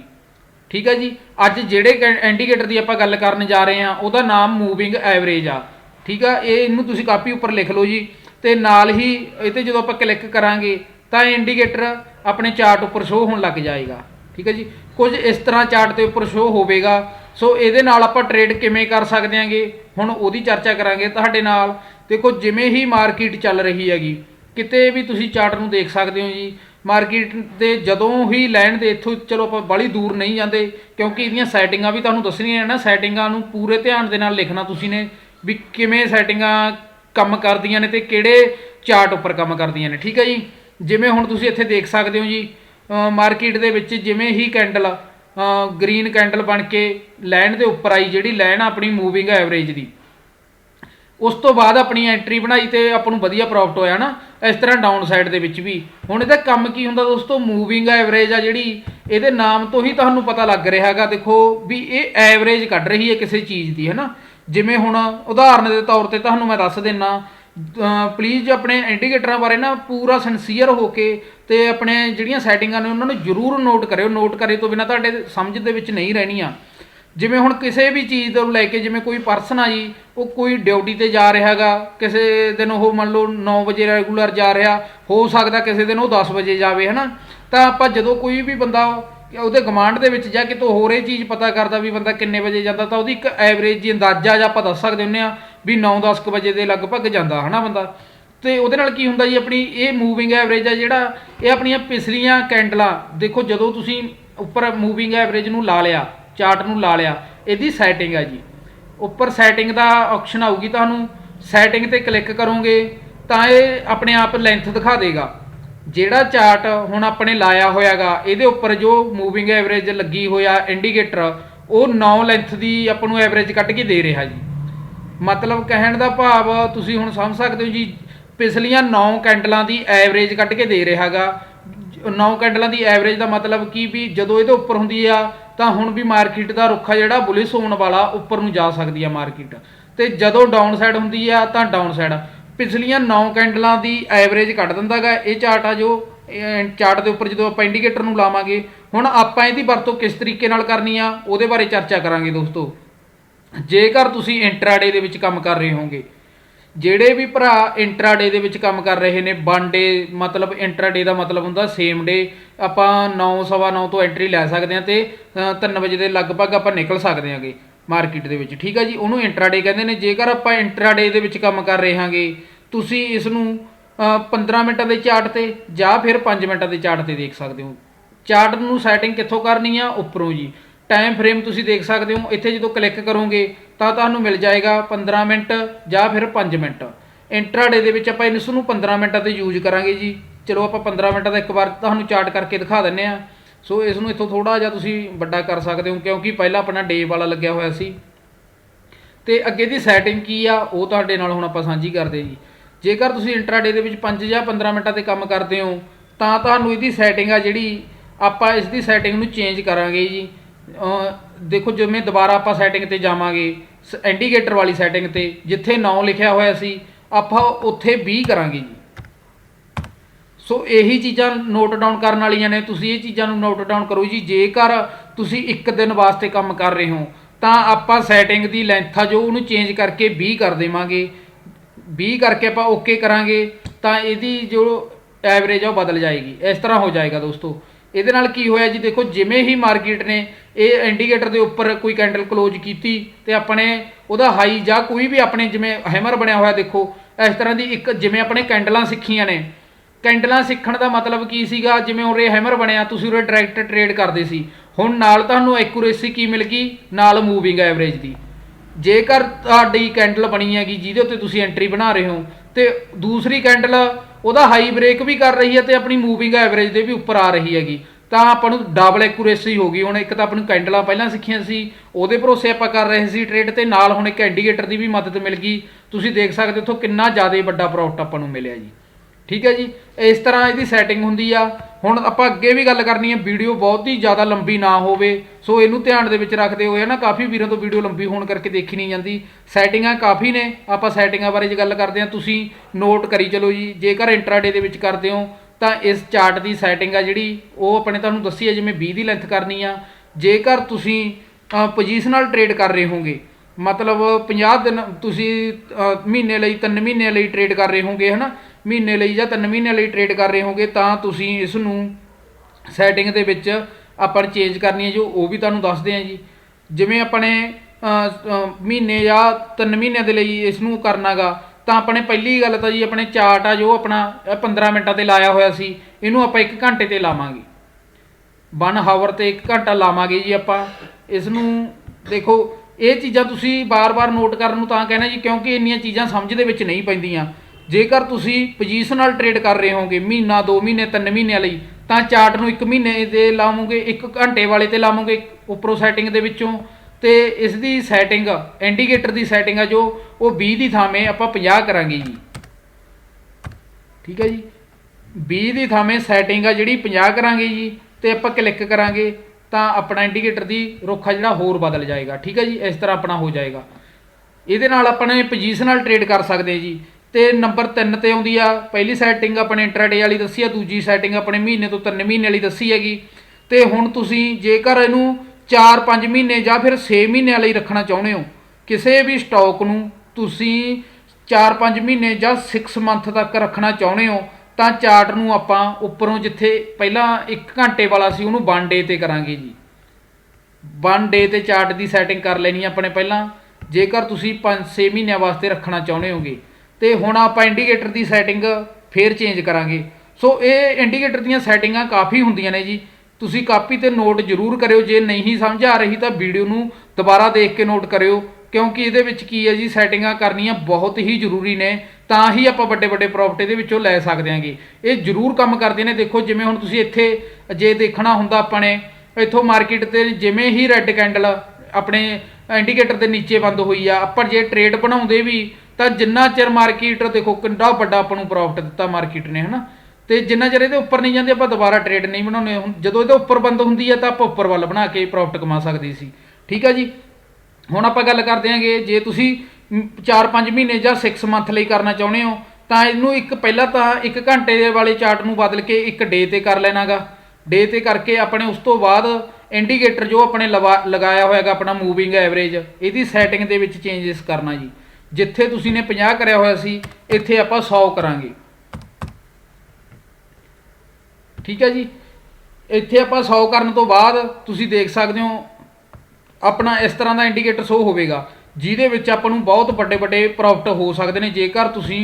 ਠੀਕ ਹੈ ਜੀ? ਅੱਜ ਜਿਹੜੇ ਇੰਡੀਕੇਟਰ ਦੀ ਆਪਾਂ ਗੱਲ ਕਰਨ ਜਾ ਰਹੇ ਹਾਂ, ਉਹਦਾ ਨਾਮ ਮੂਵਿੰਗ ਐਵਰੇਜ ਆ। ਠੀਕ ਆ? ਇਹ ਇਹਨੂੰ ਤੁਸੀਂ ਕਾਪੀ ਉੱਪਰ ਲਿਖ ਲਓ ਜੀ। ਤੇ ਨਾਲ ਹੀ ਇਹ ਤੇ ਜਦੋਂ ਆਪਾਂ ਕਲਿੱਕ ਕਰਾਂਗੇ, ਤਾਂ ਇੰਡੀਕੇਟਰ ਆਪਣੇ ਚਾਰਟ ਉੱਪਰ ਸ਼ੋ ਹੋਣ ਲੱਗ ਜਾਏਗਾ। ਠੀਕ ਹੈ ਜੀ? ਕੁਝ ਇਸ ਤਰ੍ਹਾਂ ਚਾਰਟ ਦੇ ਉੱਪਰ ਸ਼ੋ ਹੋਵੇਗਾ। ਸੋ ਇਹਦੇ ਨਾਲ ਆਪਾਂ ਟ੍ਰੇਡ ਕਿਵੇਂ ਕਰ ਸਕਦੇ ਹਾਂਗੇ? ਹੁਣ ਉਹਦੀ ਚਰਚਾ ਕਰਾਂਗੇ ਤੁਹਾਡੇ ਨਾਲ। ਦੇਖੋ, ਜਿਵੇਂ ਹੀ ਮਾਰਕੀਟ ਚੱਲ ਰਹੀ ਹੈਗੀ ਕਿਤੇ ਵੀ ਤੁਸੀਂ ਚਾਰਟ ਨੂੰ ਦੇਖ ਸਕਦੇ ਹੋ ਜੀ, ਮਾਰਕੀਟ ਦੇ ਜਦੋਂ ਹੀ ਲੈਣ ਦੇ ਇੱਥੋਂ ਚਲੋ ਆਪਾਂ ਬੜੀ ਦੂਰ ਨਹੀਂ ਜਾਂਦੇ, ਕਿਉਂਕਿ ਇਹਦੀਆਂ ਸੈਟਿੰਗਾਂ ਵੀ ਤੁਹਾਨੂੰ ਦੱਸਣੀਆਂ ਨਾ ਸੈਟਿੰਗਾਂ ਨੂੰ ਪੂਰੇ ਧਿਆਨ ਦੇ ਨਾਲ ਲਿਖਣਾ ਤੁਸੀਂ ਨੇ, ਵੀ ਕਿਵੇਂ ਸੈਟਿੰਗਾਂ ਕੰਮ ਕਰਦੀਆਂ ਨੇ ਤੇ ਕਿਹੜੇ ਚਾਰਟ ਉੱਪਰ ਕੰਮ ਕਰਦੀਆਂ ਨੇ, ਠੀਕ ਹੈ ਜੀ? ਜਿਵੇਂ ਹੁਣ ਤੁਸੀਂ ਇੱਥੇ ਦੇਖ ਸਕਦੇ ਹੋ ਜੀ ਮਾਰਕੀਟ ਦੇ ਵਿੱਚ ਜਿਵੇਂ ਹੀ ਕੈਂਡਲ ਗ੍ਰੀਨ ਕੈਂਡਲ ਬਣ ਕੇ ਲੈਣ ਦੇ ਉੱਪਰ ਆਈ ਜਿਹੜੀ ਲਾਈਨ ਆਪਣੀ ਮੂਵਿੰਗ ਐਵਰੇਜ ਦੀ ਉਸ ਤੋਂ ਬਾਅਦ ਆਪਣੀ ਐਂਟਰੀ ਬਣਾਈ ਤੇ ਆਪਾਂ ਨੂੰ ਵਧੀਆ ਪ੍ਰੋਫਿਟ ਹੋਇਆ ਨਾ, ਇਸ ਤਰ੍ਹਾਂ ਡਾਊਨ ਸਾਈਡ ਦੇ ਵਿੱਚ ਵੀ। ਹੁਣ ਇਹਦਾ ਕੰਮ ਕੀ ਹੁੰਦਾ ਦੋਸਤੋ? ਮੂਵਿੰਗ ਐਵਰੇਜ ਆ ਜਿਹੜੀ, ਇਹਦੇ ਨਾਮ ਤੋਂ ਹੀ ਤੁਹਾਨੂੰ ਪਤਾ ਲੱਗ ਰਿਹਾ ਹੈਗਾ, ਦੇਖੋ ਵੀ ਇਹ ਐਵਰੇਜ ਕੱਢ ਰਹੀ ਹੈ ਕਿਸੇ ਚੀਜ਼ ਦੀ, ਹੈਨਾ? ਜਿਵੇਂ ਹੁਣ ਉਦਾਹਰਨ ਦੇ ਤੌਰ ਤੇ ਤੁਹਾਨੂੰ ਮੈਂ ਦੱਸ ਦਿੰਨਾ ਪਲੀਜ਼ ਆਪਣੇ ਇੰਡੀਕੇਟਰਾਂ ਬਾਰੇ ਨਾ ਪੂਰਾ ਸਿੰਸੀਅਰ ਹੋ ਕੇ ਤੇ ਆਪਣੇ ਜਿਹੜੀਆਂ ਸੈਟਿੰਗਾਂ ਨੇ ਉਹਨਾਂ ਨੂੰ ਜ਼ਰੂਰ ਨੋਟ ਕਰਿਓ। ਨੋਟ ਕਰੇ ਤੋਂ ਬਿਨਾ ਤੁਹਾਡੇ ਸਮਝ ਦੇ ਵਿੱਚ ਨਹੀਂ ਰਹਿਣੀਆਂ। ਜਿਵੇਂ ਹੁਣ ਕਿਸੇ ਵੀ ਚੀਜ਼ ਤੋਂ ਲੈ ਕੇ ਜਿਵੇਂ ਕੋਈ ਪਰਸਨ ਆ ਜੀ, ਉਹ ਕੋਈ ਡਿਊਟੀ ਤੇ ਜਾ ਰਿਹਾ ਹੈਗਾ, ਕਿਸੇ ਦਿਨ ਉਹ ਮੰਨ ਲਓ 9 ਵਜੇ ਰੈਗੂਲਰ ਜਾ ਰਿਹਾ, ਹੋ ਸਕਦਾ ਕਿਸੇ ਦਿਨ ਉਹ 10 ਵਜੇ ਜਾਵੇ, ਹਨਾ? ਤਾਂ ਆਪਾਂ ਜਦੋਂ ਕੋਈ ਵੀ ਬੰਦਾ ਉਹਦੇ ਗਮਾਂਡ ਦੇ ਵਿੱਚ ਜਾ ਕੇ ਤੋਂ ਹੋਰ ਇਹ ਚੀਜ਼ ਪਤਾ ਕਰਦਾ ਵੀ ਬੰਦਾ ਕਿੰਨੇ ਵਜੇ ਜਾਂਦਾ, ਤਾਂ ਉਹਦੀ ਇੱਕ ਐਵਰੇਜ ਜੀ ਅੰਦਾਜ਼ਾ ਜਾਂ ਆਪਾਂ ਦੱਸ ਸਕਦੇ ਹੁੰਨੇ ਆ ਵੀ 9-10 ਵਜੇ ਦੇ ਲਗਭਗ ਜਾਂਦਾ, ਹਨਾ ਬੰਦਾ? ਤੇ ਉਹਦੇ ਨਾਲ ਕੀ ਹੁੰਦਾ ਜੀ ਆਪਣੀ ਇਹ ਮੂਵਿੰਗ ਐਵਰੇਜ ਆ ਜਿਹੜਾ, ਇਹ ਆਪਣੀਆਂ ਪਿਛਲੀਆਂ ਕੈਂਡਲਾਂ ਦੇਖੋ ਜਦੋਂ ਤੁਸੀਂ ਉੱਪਰ ਮੂਵਿੰਗ ਐਵਰੇਜ ਨੂੰ ਲਾ ਲਿਆ ਚਾਰਟ ਨੂੰ ਲਾ ਲਿਆ, ਇਹਦੀ ਸੈਟਿੰਗ ਆ ਜੀ। ਉੱਪਰ ਸੈਟਿੰਗ ਦਾ ਆਪਸ਼ਨ ਆਊਗੀ ਤੁਹਾਨੂੰ ਸੈਟਿੰਗ ਤੇ ਕਲਿੱਕ ਕਰੋਗੇ, ਤਾਂ ਇਹ ਆਪਣੇ ਆਪ ਲੈਂਥ ਦਿਖਾ ਦੇਗਾ। ਜਿਹੜਾ ਚਾਰਟ ਹੁਣ ਆਪਣੇ ਲਾਇਆ ਹੋਇਆਗਾ, ਇਹਦੇ ਉੱਪਰ ਜੋ ਮੂਵਿੰਗ ਐਵਰੇਜ ਲੱਗੀ ਹੋਇਆ ਇੰਡੀਕੇਟਰ ਉਹ 9 ਲੈਂਥ ਦੀ ਆਪਾਂ ਨੂੰ ਐਵਰੇਜ ਕੱਢ ਕੇ ਦੇ ਰਿਹਾ ਜੀ। ਮਤਲਬ ਕਹਿਣ ਦਾ ਭਾਵ, ਤੁਸੀਂ ਹੁਣ ਸਮਝ ਸਕਦੇ ਹੋ ਜੀ, ਪਿਛਲੀਆਂ 9 ਕੈਂਡਲਾਂ ਦੀ ਐਵਰੇਜ ਕੱਢ ਕੇ ਦੇ ਰਿਹਾਗਾ 9 ਕੈਂਡਲਾਂ ਦੀ ਐਵਰੇਜ ਦਾ ਮਤਲਬ ਕੀ ਵੀ ਜਦੋਂ ਇਹਦੇ ਉੱਪਰ ਹੁੰਦੀ ਆ, ਤਾਂ ਹੁਣ ਵੀ ਮਾਰਕੀਟ ਦਾ ਰੁੱਖਾ ਜਿਹੜਾ ਬੁਲਿਸ ਹੋਣ ਵਾਲਾ ਉੱਪਰ ਨੂੰ ਜਾ ਸਕਦੀ ਆ ਮਾਰਕੀਟ ਤੇ ਜਦੋਂ ਡਾਊਨ ਸਾਈਡ ਹੁੰਦੀ ਆ, ਤਾਂ ਡਾਊਨ ਸਾਈਡ ਪਿਛਲੀਆਂ 9 ਕੈਂਡਲਾਂ ਦੀ ਐਵਰੇਜ ਕੱਢ ਦਿੰਦਾਗਾ, ਇਹ ਚਾਰਟ ਆ ਜੋ ਚਾਰਟ ਦੇ ਉੱਪਰ ਜਦੋਂ ਆਪਾਂ ਇੰਡੀਕੇਟਰ ਨੂੰ ਲਾਵਾਂਗੇ, ਹੁਣ ਆਪਾਂ ਇਹਦੀ ਵਰਤੋਂ ਕਿਸ ਤਰੀਕੇ ਨਾਲ ਕਰਨੀ ਆ, ਉਹਦੇ ਬਾਰੇ ਚਰਚਾ ਕਰਾਂਗੇ ਦੋਸਤੋ। ਜੇਕਰ ਤੁਸੀਂ ਇੰਟਰਾਡੇ ਦੇ ਵਿੱਚ ਕੰਮ ਕਰ ਰਹੇ ਹੋਗੇ ਜਿਹੜੇ ਵੀ ਭਰਾ ਇੰਟਰਾਡੇ ਦੇ ਵਿੱਚ ਕੰਮ ਕਰ ਰਹੇ ਨੇ ਵਨ ਡੇ ਮਤਲਬ ਇੰਟਰਾਡੇ ਦਾ ਮਤਲਬ ਹੁੰਦਾ ਸੇਮ ਡੇ ਆਪਾਂ 9:30 ਤੋਂ ਐਂਟਰੀ ਲੈ ਸਕਦੇ ਹਾਂ ਤੇ 3 ਵਜੇ ਦੇ ਲਗਭਗ ਆਪਾਂ ਨਿਕਲ ਸਕਦੇ ਹਾਂਗੇ ਮਾਰਕੀਟ ਦੇ ਵਿੱਚ, ਠੀਕ ਆ ਜੀ? ਉਹਨੂੰ ਇੰਟਰਾਡੇ ਕਹਿੰਦੇ ਨੇ, ਜੇਕਰ ਆਪਾਂ ਇੰਟਰਾਡੇ ਦੇ ਵਿੱਚ ਕੰਮ ਕਰ ਰਹੇ ਹਾਂਗੇ, ਤੁਸੀਂ ਇਸ ਨੂੰ 15 ਮਿੰਟਾਂ ਦੇ ਚਾਰਟ ਤੇ ਜਾਂ ਫਿਰ 5 ਮਿੰਟਾਂ ਦੇ ਚਾਰਟ ਤੇ ਦੇਖ ਸਕਦੇ ਹੋ। ਚਾਰਟ ਨੂੰ ਸੈਟਿੰਗ ਕਿੱਥੋਂ ਕਰਨੀ ਆ? ਉੱਪਰੋਂ ਜੀ। ਟਾਈਮ ਫਰੇਮ ਤੁਸੀਂ ਦੇਖ ਸਕਦੇ ਹੋ। ਇੱਥੇ ਜਦੋਂ ਕਲਿੱਕ ਕਰੋਗੇ, ਤਾਂ ਤੁਹਾਨੂੰ ਮਿਲ ਜਾਏਗਾ 15 ਮਿੰਟ ਜਾਂ ਫਿਰ 5 ਮਿੰਟ। ਇੰਟਰਾਡੇ ਦੇ ਵਿੱਚ ਆਪਾਂ ਇਸ ਨੂੰ 15 ਮਿੰਟਾਂ ਤੇ ਯੂਜ਼ ਕਰਾਂਗੇ ਜੀ। ਚਲੋ ਆਪਾਂ 15 ਮਿੰਟਾਂ ਦਾ ਇੱਕ ਵਾਰ ਤੁਹਾਨੂੰ ਚਾਰਟ ਕਰਕੇ ਦਿਖਾ ਦਿੰਨੇ ਆ ਸੋ ਇਸ ਨੂੰ ਇੱਥੋਂ ਥੋੜਾ ਜਿਹਾ ਤੁਸੀਂ ਵੱਡਾ ਕਰ ਸਕਦੇ ਹੋ, ਕਿਉਂਕਿ ਪਹਿਲਾਂ ਆਪਣਾ ਡੇ ਵਾਲਾ ਲੱਗਿਆ ਹੋਇਆ ਸੀ। ਤੇ ਅੱਗੇ ਦੀ ਸੈਟਿੰਗ ਕੀ ਆ, ਉਹ ਤੁਹਾਡੇ ਨਾਲ ਹੁਣ ਆਪਾਂ ਸਾਂਝੀ ਕਰਦੇ ਜੀ। ਜੇਕਰ ਤੁਸੀਂ ਇੰਟਰਾਡੇ ਦੇ ਵਿੱਚ 5 ਜਾਂ 15 ਮਿੰਟਾਂ ਤੇ ਕੰਮ ਕਰਦੇ ਹੋ, ਤਾਂ ਤੁਹਾਨੂੰ ਇਹਦੀ ਸੈਟਿੰਗ ਆ ਜਿਹੜੀ ਆਪਾਂ ਇਸ ਦੀ ਸੈਟਿੰਗ ਨੂੰ ਚੇਂਜ ਕਰਾਂਗੇ ਜੀ। ਦੇਖੋ ਜਿਵੇਂ ਦੁਬਾਰਾ ਆਪਾਂ ਸੈਟਿੰਗ ਤੇ ਜਾਵਾਂਗੇ ਇੰਡੀਕੇਟਰ ਵਾਲੀ ਸੈਟਿੰਗ ਤੇ, ਜਿੱਥੇ 9 ਲਿਖਿਆ ਹੋਇਆ ਸੀ, ਆਪਾਂ ਉੱਥੇ 20 ਕਰਾਂਗੇ ਜੀ। ਸੋ ਇਹੀ ਚੀਜ਼ਾਂ ਨੋਟ ਡਾਊਨ ਕਰਨ ਵਾਲੀਆਂ ਨੇ, ਤੁਸੀਂ ਇਹ ਚੀਜ਼ਾਂ ਨੂੰ ਨੋਟ ਡਾਊਨ ਕਰੋ ਜੀ। ਜੇਕਰ ਤੁਸੀਂ ਇੱਕ ਦਿਨ ਵਾਸਤੇ ਕੰਮ ਕਰ ਰਹੇ ਹੋ, ਤਾਂ ਆਪਾਂ ਸੈਟਿੰਗ ਦੀ ਲੈਂਥ ਆ ਜੋ ਉਹਨੂੰ ਚੇਂਜ ਕਰਕੇ 20 ਕਰ ਦੇਵਾਂਗੇ। 20 ਕਰਕੇ ਆਪਾਂ ਓਕੇ ਕਰਾਂਗੇ, ਤਾਂ ਇਹਦੀ ਜੋ ਐਵਰੇਜ ਆ ਉਹ ਬਦਲ ਜਾਏਗੀ। ਇਸ ਤਰ੍ਹਾਂ ਹੋ ਜਾਏਗਾ ਦੋਸਤੋ। ਇਹਦੇ ਨਾਲ ਕੀ ਹੋਇਆ ਜੀ? ਦੇਖੋ, ਜਿਵੇਂ ਹੀ ਮਾਰਕੀਟ ਨੇ ਇਹ ਇੰਡੀਕੇਟਰ ਦੇ ਉੱਪਰ ਕੋਈ ਕੈਂਡਲ ਕਲੋਜ਼ ਕੀਤੀ ਤੇ ਆਪਣੇ ਉਹਦਾ ਹਾਈ ਜਾਂ ਕੋਈ ਵੀ ਆਪਣੇ ਜਿਵੇਂ ਹੈਮਰ ਬਣਿਆ ਹੋਇਆ ਦੇਖੋ, ਇਸ ਤਰ੍ਹਾਂ ਦੀ ਇੱਕ ਜਿਵੇਂ ਆਪਣੇ ਕੈਂਡਲਾਂ ਸਿੱਖੀਆਂ ਨੇ। ਕੈਂਡਲਾਂ ਸਿੱਖਣ ਦਾ ਮਤਲਬ ਕੀ ਸੀਗਾ? ਜਿਵੇਂ ਉਰੇ ਹੈਮਰ ਬਣਿਆ, ਤੁਸੀਂ ਉਰੇ ਡਾਇਰੈਕਟ ਟ੍ਰੇਡ ਕਰਦੇ ਸੀ। ਹੁਣ ਨਾਲ ਤੁਹਾਨੂੰ ਐਕੂਰੇਸੀ ਕੀ ਮਿਲ ਗਈ? ਨਾਲ ਮੂਵਿੰਗ ਐਵਰੇਜ ਦੀ। ਜੇਕਰ ਤੁਹਾਡੀ ਕੈਂਡਲ ਬਣੀ ਹੈਗੀ, ਜਿਹਦੇ ਉੱਤੇ ਤੁਸੀਂ ਐਂਟਰੀ ਬਣਾ ਰਹੇ ਹੋ, ਤੇ ਦੂਸਰੀ ਕੈਂਡਲ ਉਹਦਾ ਹਾਈ ਬ੍ਰੇਕ ਵੀ ਕਰ ਰਹੀ ਹੈ ਤੇ ਆਪਣੀ ਮੂਵਿੰਗ ਐਵਰੇਜ ਦੇ ਵੀ ਉੱਪਰ ਆ ਰਹੀ ਹੈਗੀ। ਤਾਂ ਆਪਾਂ ਨੂੰ ਡਬਲ ਐਕੂਰੇਸੀ ਹੋ ਗਈ। ਹੁਣ ਇੱਕ ਤਾਂ ਆਪਾਂ ਨੂੰ ਕੈਂਡਲਾਂ ਪਹਿਲਾਂ ਸਿੱਖੀਆਂ ਸੀ, ਉਹਦੇ ਭਰੋਸੇ ਆਪਾਂ ਕਰ ਰਹੇ ਸੀ ਟ੍ਰੇਡ ਤੇ, ਨਾਲ ਹੁਣ ਇੱਕ ਇੰਡੀਕੇਟਰ ਦੀ ਵੀ ਮਦਦ ਮਿਲ ਗਈ। ਤੁਸੀਂ ਦੇਖ ਸਕਦੇ ਹੋ ਉੱਥੋਂ ਕਿੰਨਾ ਜ਼ਿਆਦਾ ਵੱਡਾ ਪ੍ਰੋਫਿਟ ਆਪਾਂ ਨੂੰ ਮਿਲਿਆ ਜੀ। ਠੀਕ ਹੈ ਜੀ? ਇਸ ਤਰ੍ਹਾਂ ਇਹਦੀ ਸੈਟਿੰਗ ਹੁੰਦੀ ਆ। ਹੁਣ ਆਪਾਂ ਅੱਗੇ ਵੀ ਗੱਲ ਕਰਨੀ ਹੈ, ਵੀਡੀਓ ਬਹੁਤ ਹੀ ਜ਼ਿਆਦਾ ਲੰਬੀ ਨਾ ਹੋਵੇ। ਸੋ ਇਹਨੂੰ ਧਿਆਨ ਦੇ ਵਿੱਚ ਰੱਖਦੇ ਹੋਏ ਨਾ, ਕਾਫੀ ਵੀਰਾਂ ਤੋਂ ਵੀਡੀਓ ਲੰਬੀ ਹੋਣ ਕਰਕੇ ਦੇਖੀ ਨਹੀਂ ਜਾਂਦੀ। ਸੈਟਿੰਗਾਂ ਕਾਫੀ ਨੇ, ਆਪਾਂ ਸੈਟਿੰਗਾਂ ਬਾਰੇ ਜੇ ਗੱਲ ਕਰਦੇ ਹਾਂ, ਤੁਸੀਂ ਨੋਟ ਕਰੀ ਚਲੋ ਜੀ। ਜੇਕਰ ਇੰਟਰਾਡੇ ਦੇ ਵਿੱਚ ਕਰਦੇ ਹੋ, ਤਾਂ ਇਸ ਚਾਰਟ ਦੀ ਸੈਟਿੰਗ ਆ ਜਿਹੜੀ, ਉਹ ਆਪਣੇ ਤੁਹਾਨੂੰ ਦੱਸੀ ਹੈ, ਜਿਵੇਂ 20 ਦੀ ਲੈਂਥ ਕਰਨੀ ਆ। ਜੇਕਰ ਤੁਸੀਂ ਪੋਜੀਸ਼ਨਲ ਟ੍ਰੇਡ ਕਰ ਰਹੇ ਹੋਗੇ, ਮਤਲਬ 50 ਦਿਨ ਤੁਸੀਂ ਮਹੀਨੇ ਲਈ 3 ਮਹੀਨੇ ਲਈ ਟ੍ਰੇਡ ਕਰ ਰਹੇ ਹੋਗੇ ਹਨਾ ਮਹੀਨੇ ਲਈ ਜਾਂ 3 ਮਹੀਨੇ ਲਈ ਟ੍ਰੇਡ ਕਰ ਰਹੇ ਹੋਗੇ, ਤਾਂ ਤੁਸੀਂ ਇਸ ਨੂੰ ਸੈਟਿੰਗ ਦੇ ਵਿੱਚ ਆਪਾਂ ਚੇਂਜ ਕਰਨੀ ਹੈ ਜੋ, ਉਹ ਵੀ ਤੁਹਾਨੂੰ ਦੱਸਦੇ ਆ ਜੀ। ਜਿਵੇਂ ਆਪਣੇ ਮਹੀਨੇ ਜਾਂ 3 ਮਹੀਨਿਆਂ ਦੇ ਲਈ ਇਸ ਨੂੰ ਕਰਨਾਗਾ, ਤਾਂ ਆਪਣੇ ਪਹਿਲੀ ਗੱਲ ਤਾਂ ਜੀ ਆਪਣੇ ਚਾਰਟ ਆ ਜੋ ਆਪਣਾ, ਇਹ 15 ਮਿੰਟਾਂ ਤੇ ਲਾਇਆ ਹੋਇਆ ਸੀ, ਇਹਨੂੰ ਆਪਾਂ 1 ਘੰਟੇ ਤੇ ਲਾਵਾਂਗੇ। 1 ਹਾਵਰ ਤੇ 1 ਘੰਟਾ ਲਾਵਾਂਗੇ ਜੀ ਆਪਾਂ। ਇਸ ਨੂੰ ਦੇਖੋ, ਇਹ ਚੀਜ਼ਾਂ ਤੁਸੀਂ ਬਾਰ-ਬਾਰ ਨੋਟ ਕਰਨ ਨੂੰ ਤਾਂ ਕਹਿਣਾ ਜੀ, ਕਿਉਂਕਿ ਇੰਨੀਆਂ ਚੀਜ਼ਾਂ ਸਮਝ ਦੇ ਵਿੱਚ ਨਹੀਂ ਪੈਂਦੀਆਂ। ਜੇਕਰ ਤੁਸੀਂ ਪੋਜੀਸ਼ਨਲ ਟ੍ਰੇਡ ਕਰ ਰਹੇ ਹੋਗੇ ਮਹੀਨਾ 2 ਮਹੀਨੇ 3 ਮਹੀਨਿਆਂ ਲਈ, ਤਾਂ ਚਾਰਟ ਨੂੰ 1 ਮਹੀਨੇ ਦੇ ਲਾਵੋਗੇ 1 ਘੰਟੇ ਵਾਲੇ ਤੇ ਲਾਵੋਗੇ ਉੱਪਰੋਂ ਸੈਟਿੰਗ ਦੇ ਵਿੱਚੋਂ। ਤੇ ਇਸ ਦੀ ਸੈਟਿੰਗ ਇੰਡੀਕੇਟਰ ਦੀ ਸੈਟਿੰਗ ਆ ਜੋ, ਉਹ 20 ਦੀ ਥਾਵੇਂ ਆਪਾਂ 50 ਕਰਾਂਗੇ ਜੀ। ਠੀਕ ਹੈ ਜੀ? 20 ਦੀ ਥਾਵੇਂ ਸੈਟਿੰਗ ਆ ਜਿਹੜੀ 50 ਕਰਾਂਗੇ ਜੀ, ਤੇ ਆਪਾਂ ਕਲਿੱਕ ਕਰਾਂਗੇ, ਤਾਂ ਆਪਣਾ ਇੰਡੀਕੇਟਰ ਦੀ ਰੁੱਖਾ ਜਿਹੜਾ ਹੋਰ ਬਦਲ ਜਾਏਗਾ। ਠੀਕ ਹੈ ਜੀ? ਇਸ ਤਰ੍ਹਾਂ ਆਪਣਾ ਹੋ ਜਾਏਗਾ। ਇਹਦੇ ਨਾਲ ਆਪਾਂ ਨੇ ਪੋਜੀਸ਼ਨਲ ਟ੍ਰੇਡ ਕਰ ਸਕਦੇ ਜੀ। ਤੇ ਨੰਬਰ 3 ਤੇ ਆਉਂਦੀ ਆ, ਪਹਿਲੀ ਸੈਟਿੰਗ ਆਪਣੇ ਇੰਟਰਾਡੇ ਵਾਲੀ ਦੱਸੀ ਆ, ਦੂਜੀ ਸੈਟਿੰਗ ਆਪਣੇ ਮਹੀਨੇ ਤੋਂ 3 ਮਹੀਨੇ ਵਾਲੀ ਦੱਸੀ ਹੈਗੀ। ਤੇ ਹੁਣ ਤੁਸੀਂ ਜੇਕਰ ਇਹਨੂੰ 4-5 ਮਹੀਨੇ ਜਾਂ ਫਿਰ 6 ਮਹੀਨਿਆਂ ਲਈ ਰੱਖਣਾ ਚਾਹੁੰਦੇ ਹੋ, ਕਿਸੇ ਵੀ ਸਟਾਕ ਨੂੰ ਤੁਸੀਂ 4-5 ਮਹੀਨੇ ਜਾਂ 6 ਮੰਥ ਤੱਕ ਰੱਖਣਾ ਚਾਹੁੰਦੇ ਹੋ, ਤਾਂ ਚਾਰਟ ਨੂੰ ਆਪਾਂ ਉੱਪਰੋਂ ਜਿੱਥੇ ਪਹਿਲਾਂ 1 ਘੰਟੇ ਵਾਲਾ ਸੀ, ਉਹਨੂੰ 1 ਡੇ ਤੇ ਕਰਾਂਗੇ ਜੀ। 1 ਡੇ ਤੇ ਚਾਰਟ ਦੀ ਸੈਟਿੰਗ ਕਰ ਲੈਣੀ ਆਪਣੇ ਪਹਿਲਾਂ। ਜੇਕਰ ਤੁਸੀਂ 5-6 ਮਹੀਨਿਆਂ ਵਾਸਤੇ ਰੱਖਣਾ ਚਾਹੁੰਦੇ ਹੋਗੇ ਤੇ ਹੁਣ ਆਪਾਂ ਇੰਡੀਕੇਟਰ ਦੀ ਸੈਟਿੰਗ ਫੇਰ ਚੇਂਜ ਕਰਾਂਗੇ। ਸੋ ਇਹ ਇੰਡੀਕੇਟਰ ਦੀਆਂ ਸੈਟਿੰਗਾਂ ਕਾਫੀ ਹੁੰਦੀਆਂ ਨੇ ਜੀ। ਤੁਸੀਂ ਕਾਪੀ ਤੇ ਨੋਟ ਜ਼ਰੂਰ ਕਰਿਓ। ਜੇ ਨਹੀਂ ਸਮਝ ਆ ਰਹੀ ਤਾਂ ਵੀਡੀਓ ਨੂੰ ਦੁਬਾਰਾ ਦੇਖ ਕੇ ਨੋਟ ਕਰਿਓ, ਕਿਉਂਕਿ ਇਹਦੇ ਵਿੱਚ ਕੀ ਹੈ ਜੀ ਸੈਟਿੰਗਾਂ ਕਰਨੀਆਂ ਬਹੁਤ ਹੀ ਜ਼ਰੂਰੀ ਨੇ, ਤਾਂ ਹੀ ਆਪਾਂ ਵੱਡੇ ਵੱਡੇ ਪ੍ਰੋਪਰਟੀ ਦੇ ਵਿੱਚੋਂ ਲੈ ਸਕਦੇ ਹਾਂਗੇ। ਇਹ ਜ਼ਰੂਰ ਕੰਮ ਕਰਦੇ ਨੇ। ਦੇਖੋ, ਜਿਵੇਂ ਹੁਣ ਤੁਸੀਂ ਇੱਥੇ ਜੇ ਦੇਖਣਾ ਹੁੰਦਾ ਆਪਾਂ ਨੇ, ਇੱਥੋਂ ਮਾਰਕੀਟ ਤੇ ਜਿਵੇਂ ਹੀ ਰੈੱਡ ਕੈਂਡਲ ਆਪਣੇ ਇੰਡੀਕੇਟਰ ਦੇ ਨੀਚੇ ਬੰਦ ਹੋਈ ਆ, ਆਪਾਂ ਜੇ ਟ੍ਰੇਡ ਬਣਾਉਂਦੇ ਵੀ ਤਾਂ ਜਿੰਨਾ ਚਿਰ ਮਾਰਕੀਟ ਦੇਖੋ ਕਿੰਨਾ ਵੱਡਾ ਆਪਾਂ ਨੂੰ ਪ੍ਰੋਫਿਟ ਦਿੱਤਾ ਮਾਰਕੀਟ ਨੇ, ਹਨਾ? ਤੇ ਜਿੰਨਾ ਚਿਰ ਇਹਦੇ ਉੱਪਰ ਨਹੀਂ ਜਾਂਦੇ, ਆਪਾਂ ਦੁਬਾਰਾ ਟ੍ਰੇਡ ਨਹੀਂ ਬਣਾਉਣੇ ਹੁਣ ਜਦੋਂ ਇਹਦੇ ਉੱਪਰ ਬੰਦ ਹੁੰਦੀ ਹੈ ਤਾਂ ਆਪਾਂ ਉੱਪਰ ਵੱਲ ਬਣਾ ਕੇ ਪ੍ਰੋਫਿਟ ਕਮਾ ਸਕਦੇ ਸੀ। ਠੀਕ ਆ ਜੀ? ਹੁਣ ਆਪਾਂ ਗੱਲ ਕਰਦੇ ਹਾਂਗੇ ਜੇ ਤੁਸੀਂ 4-5 ਮਹੀਨੇ ਜਾਂ 6 ਮੰਥ ਲਈ ਕਰਨਾ ਚਾਹੁੰਦੇ ਹੋ, ਤਾਂ ਇਹਨੂੰ ਇੱਕ ਪਹਿਲਾਂ ਤਾਂ ਇੱਕ ਘੰਟੇ ਦੇ ਵਾਲੇ ਚਾਰਟ ਨੂੰ ਬਦਲ ਕੇ ਇੱਕ ਡੇ ਤੇ ਕਰ ਲੈਣਾਗਾ। ਡੇ ਤੇ ਕਰਕੇ ਆਪਣੇ ਉਸ ਤੋਂ ਬਾਅਦ ਇੰਡੀਕੇਟਰ ਜੋ ਆਪਣੇ ਲਵਾ- ਲਗਾਇਆ ਹੋਇਆਗਾ ਆਪਣਾ ਮੂਵਿੰਗ ਐਵਰੇਜ ਇਹਦੀ ਸੈਟਿੰਗ ਦੇ ਵਿੱਚ ਚੇਂਜਸ ਕਰਨਾ ਜੀ। ਜਿੱਥੇ ਤੁਸੀਂ ਨੇ 50 ਕਰਿਆ ਹੋਇਆ ਸੀ, ਇੱਥੇ ਆਪਾਂ 100 ਕਰਾਂਗੇ। ਠੀਕ ਹੈ ਜੀ? ਇੱਥੇ ਆਪਾਂ 100 ਕਰਨ ਤੋਂ ਬਾਅਦ ਤੁਸੀਂ ਦੇਖ ਸਕਦੇ ਹੋ, ਆਪਣਾ ਇਸ ਤਰ੍ਹਾਂ ਦਾ ਇੰਡੀਕੇਟਰ ਸ਼ੋ ਹੋਵੇਗਾ, ਜਿਹਦੇ ਵਿੱਚ ਆਪਾਂ ਨੂੰ ਬਹੁਤ ਵੱਡੇ ਵੱਡੇ ਪ੍ਰੋਫਿਟ ਹੋ ਸਕਦੇ ਨੇ, ਜੇਕਰ ਤੁਸੀਂ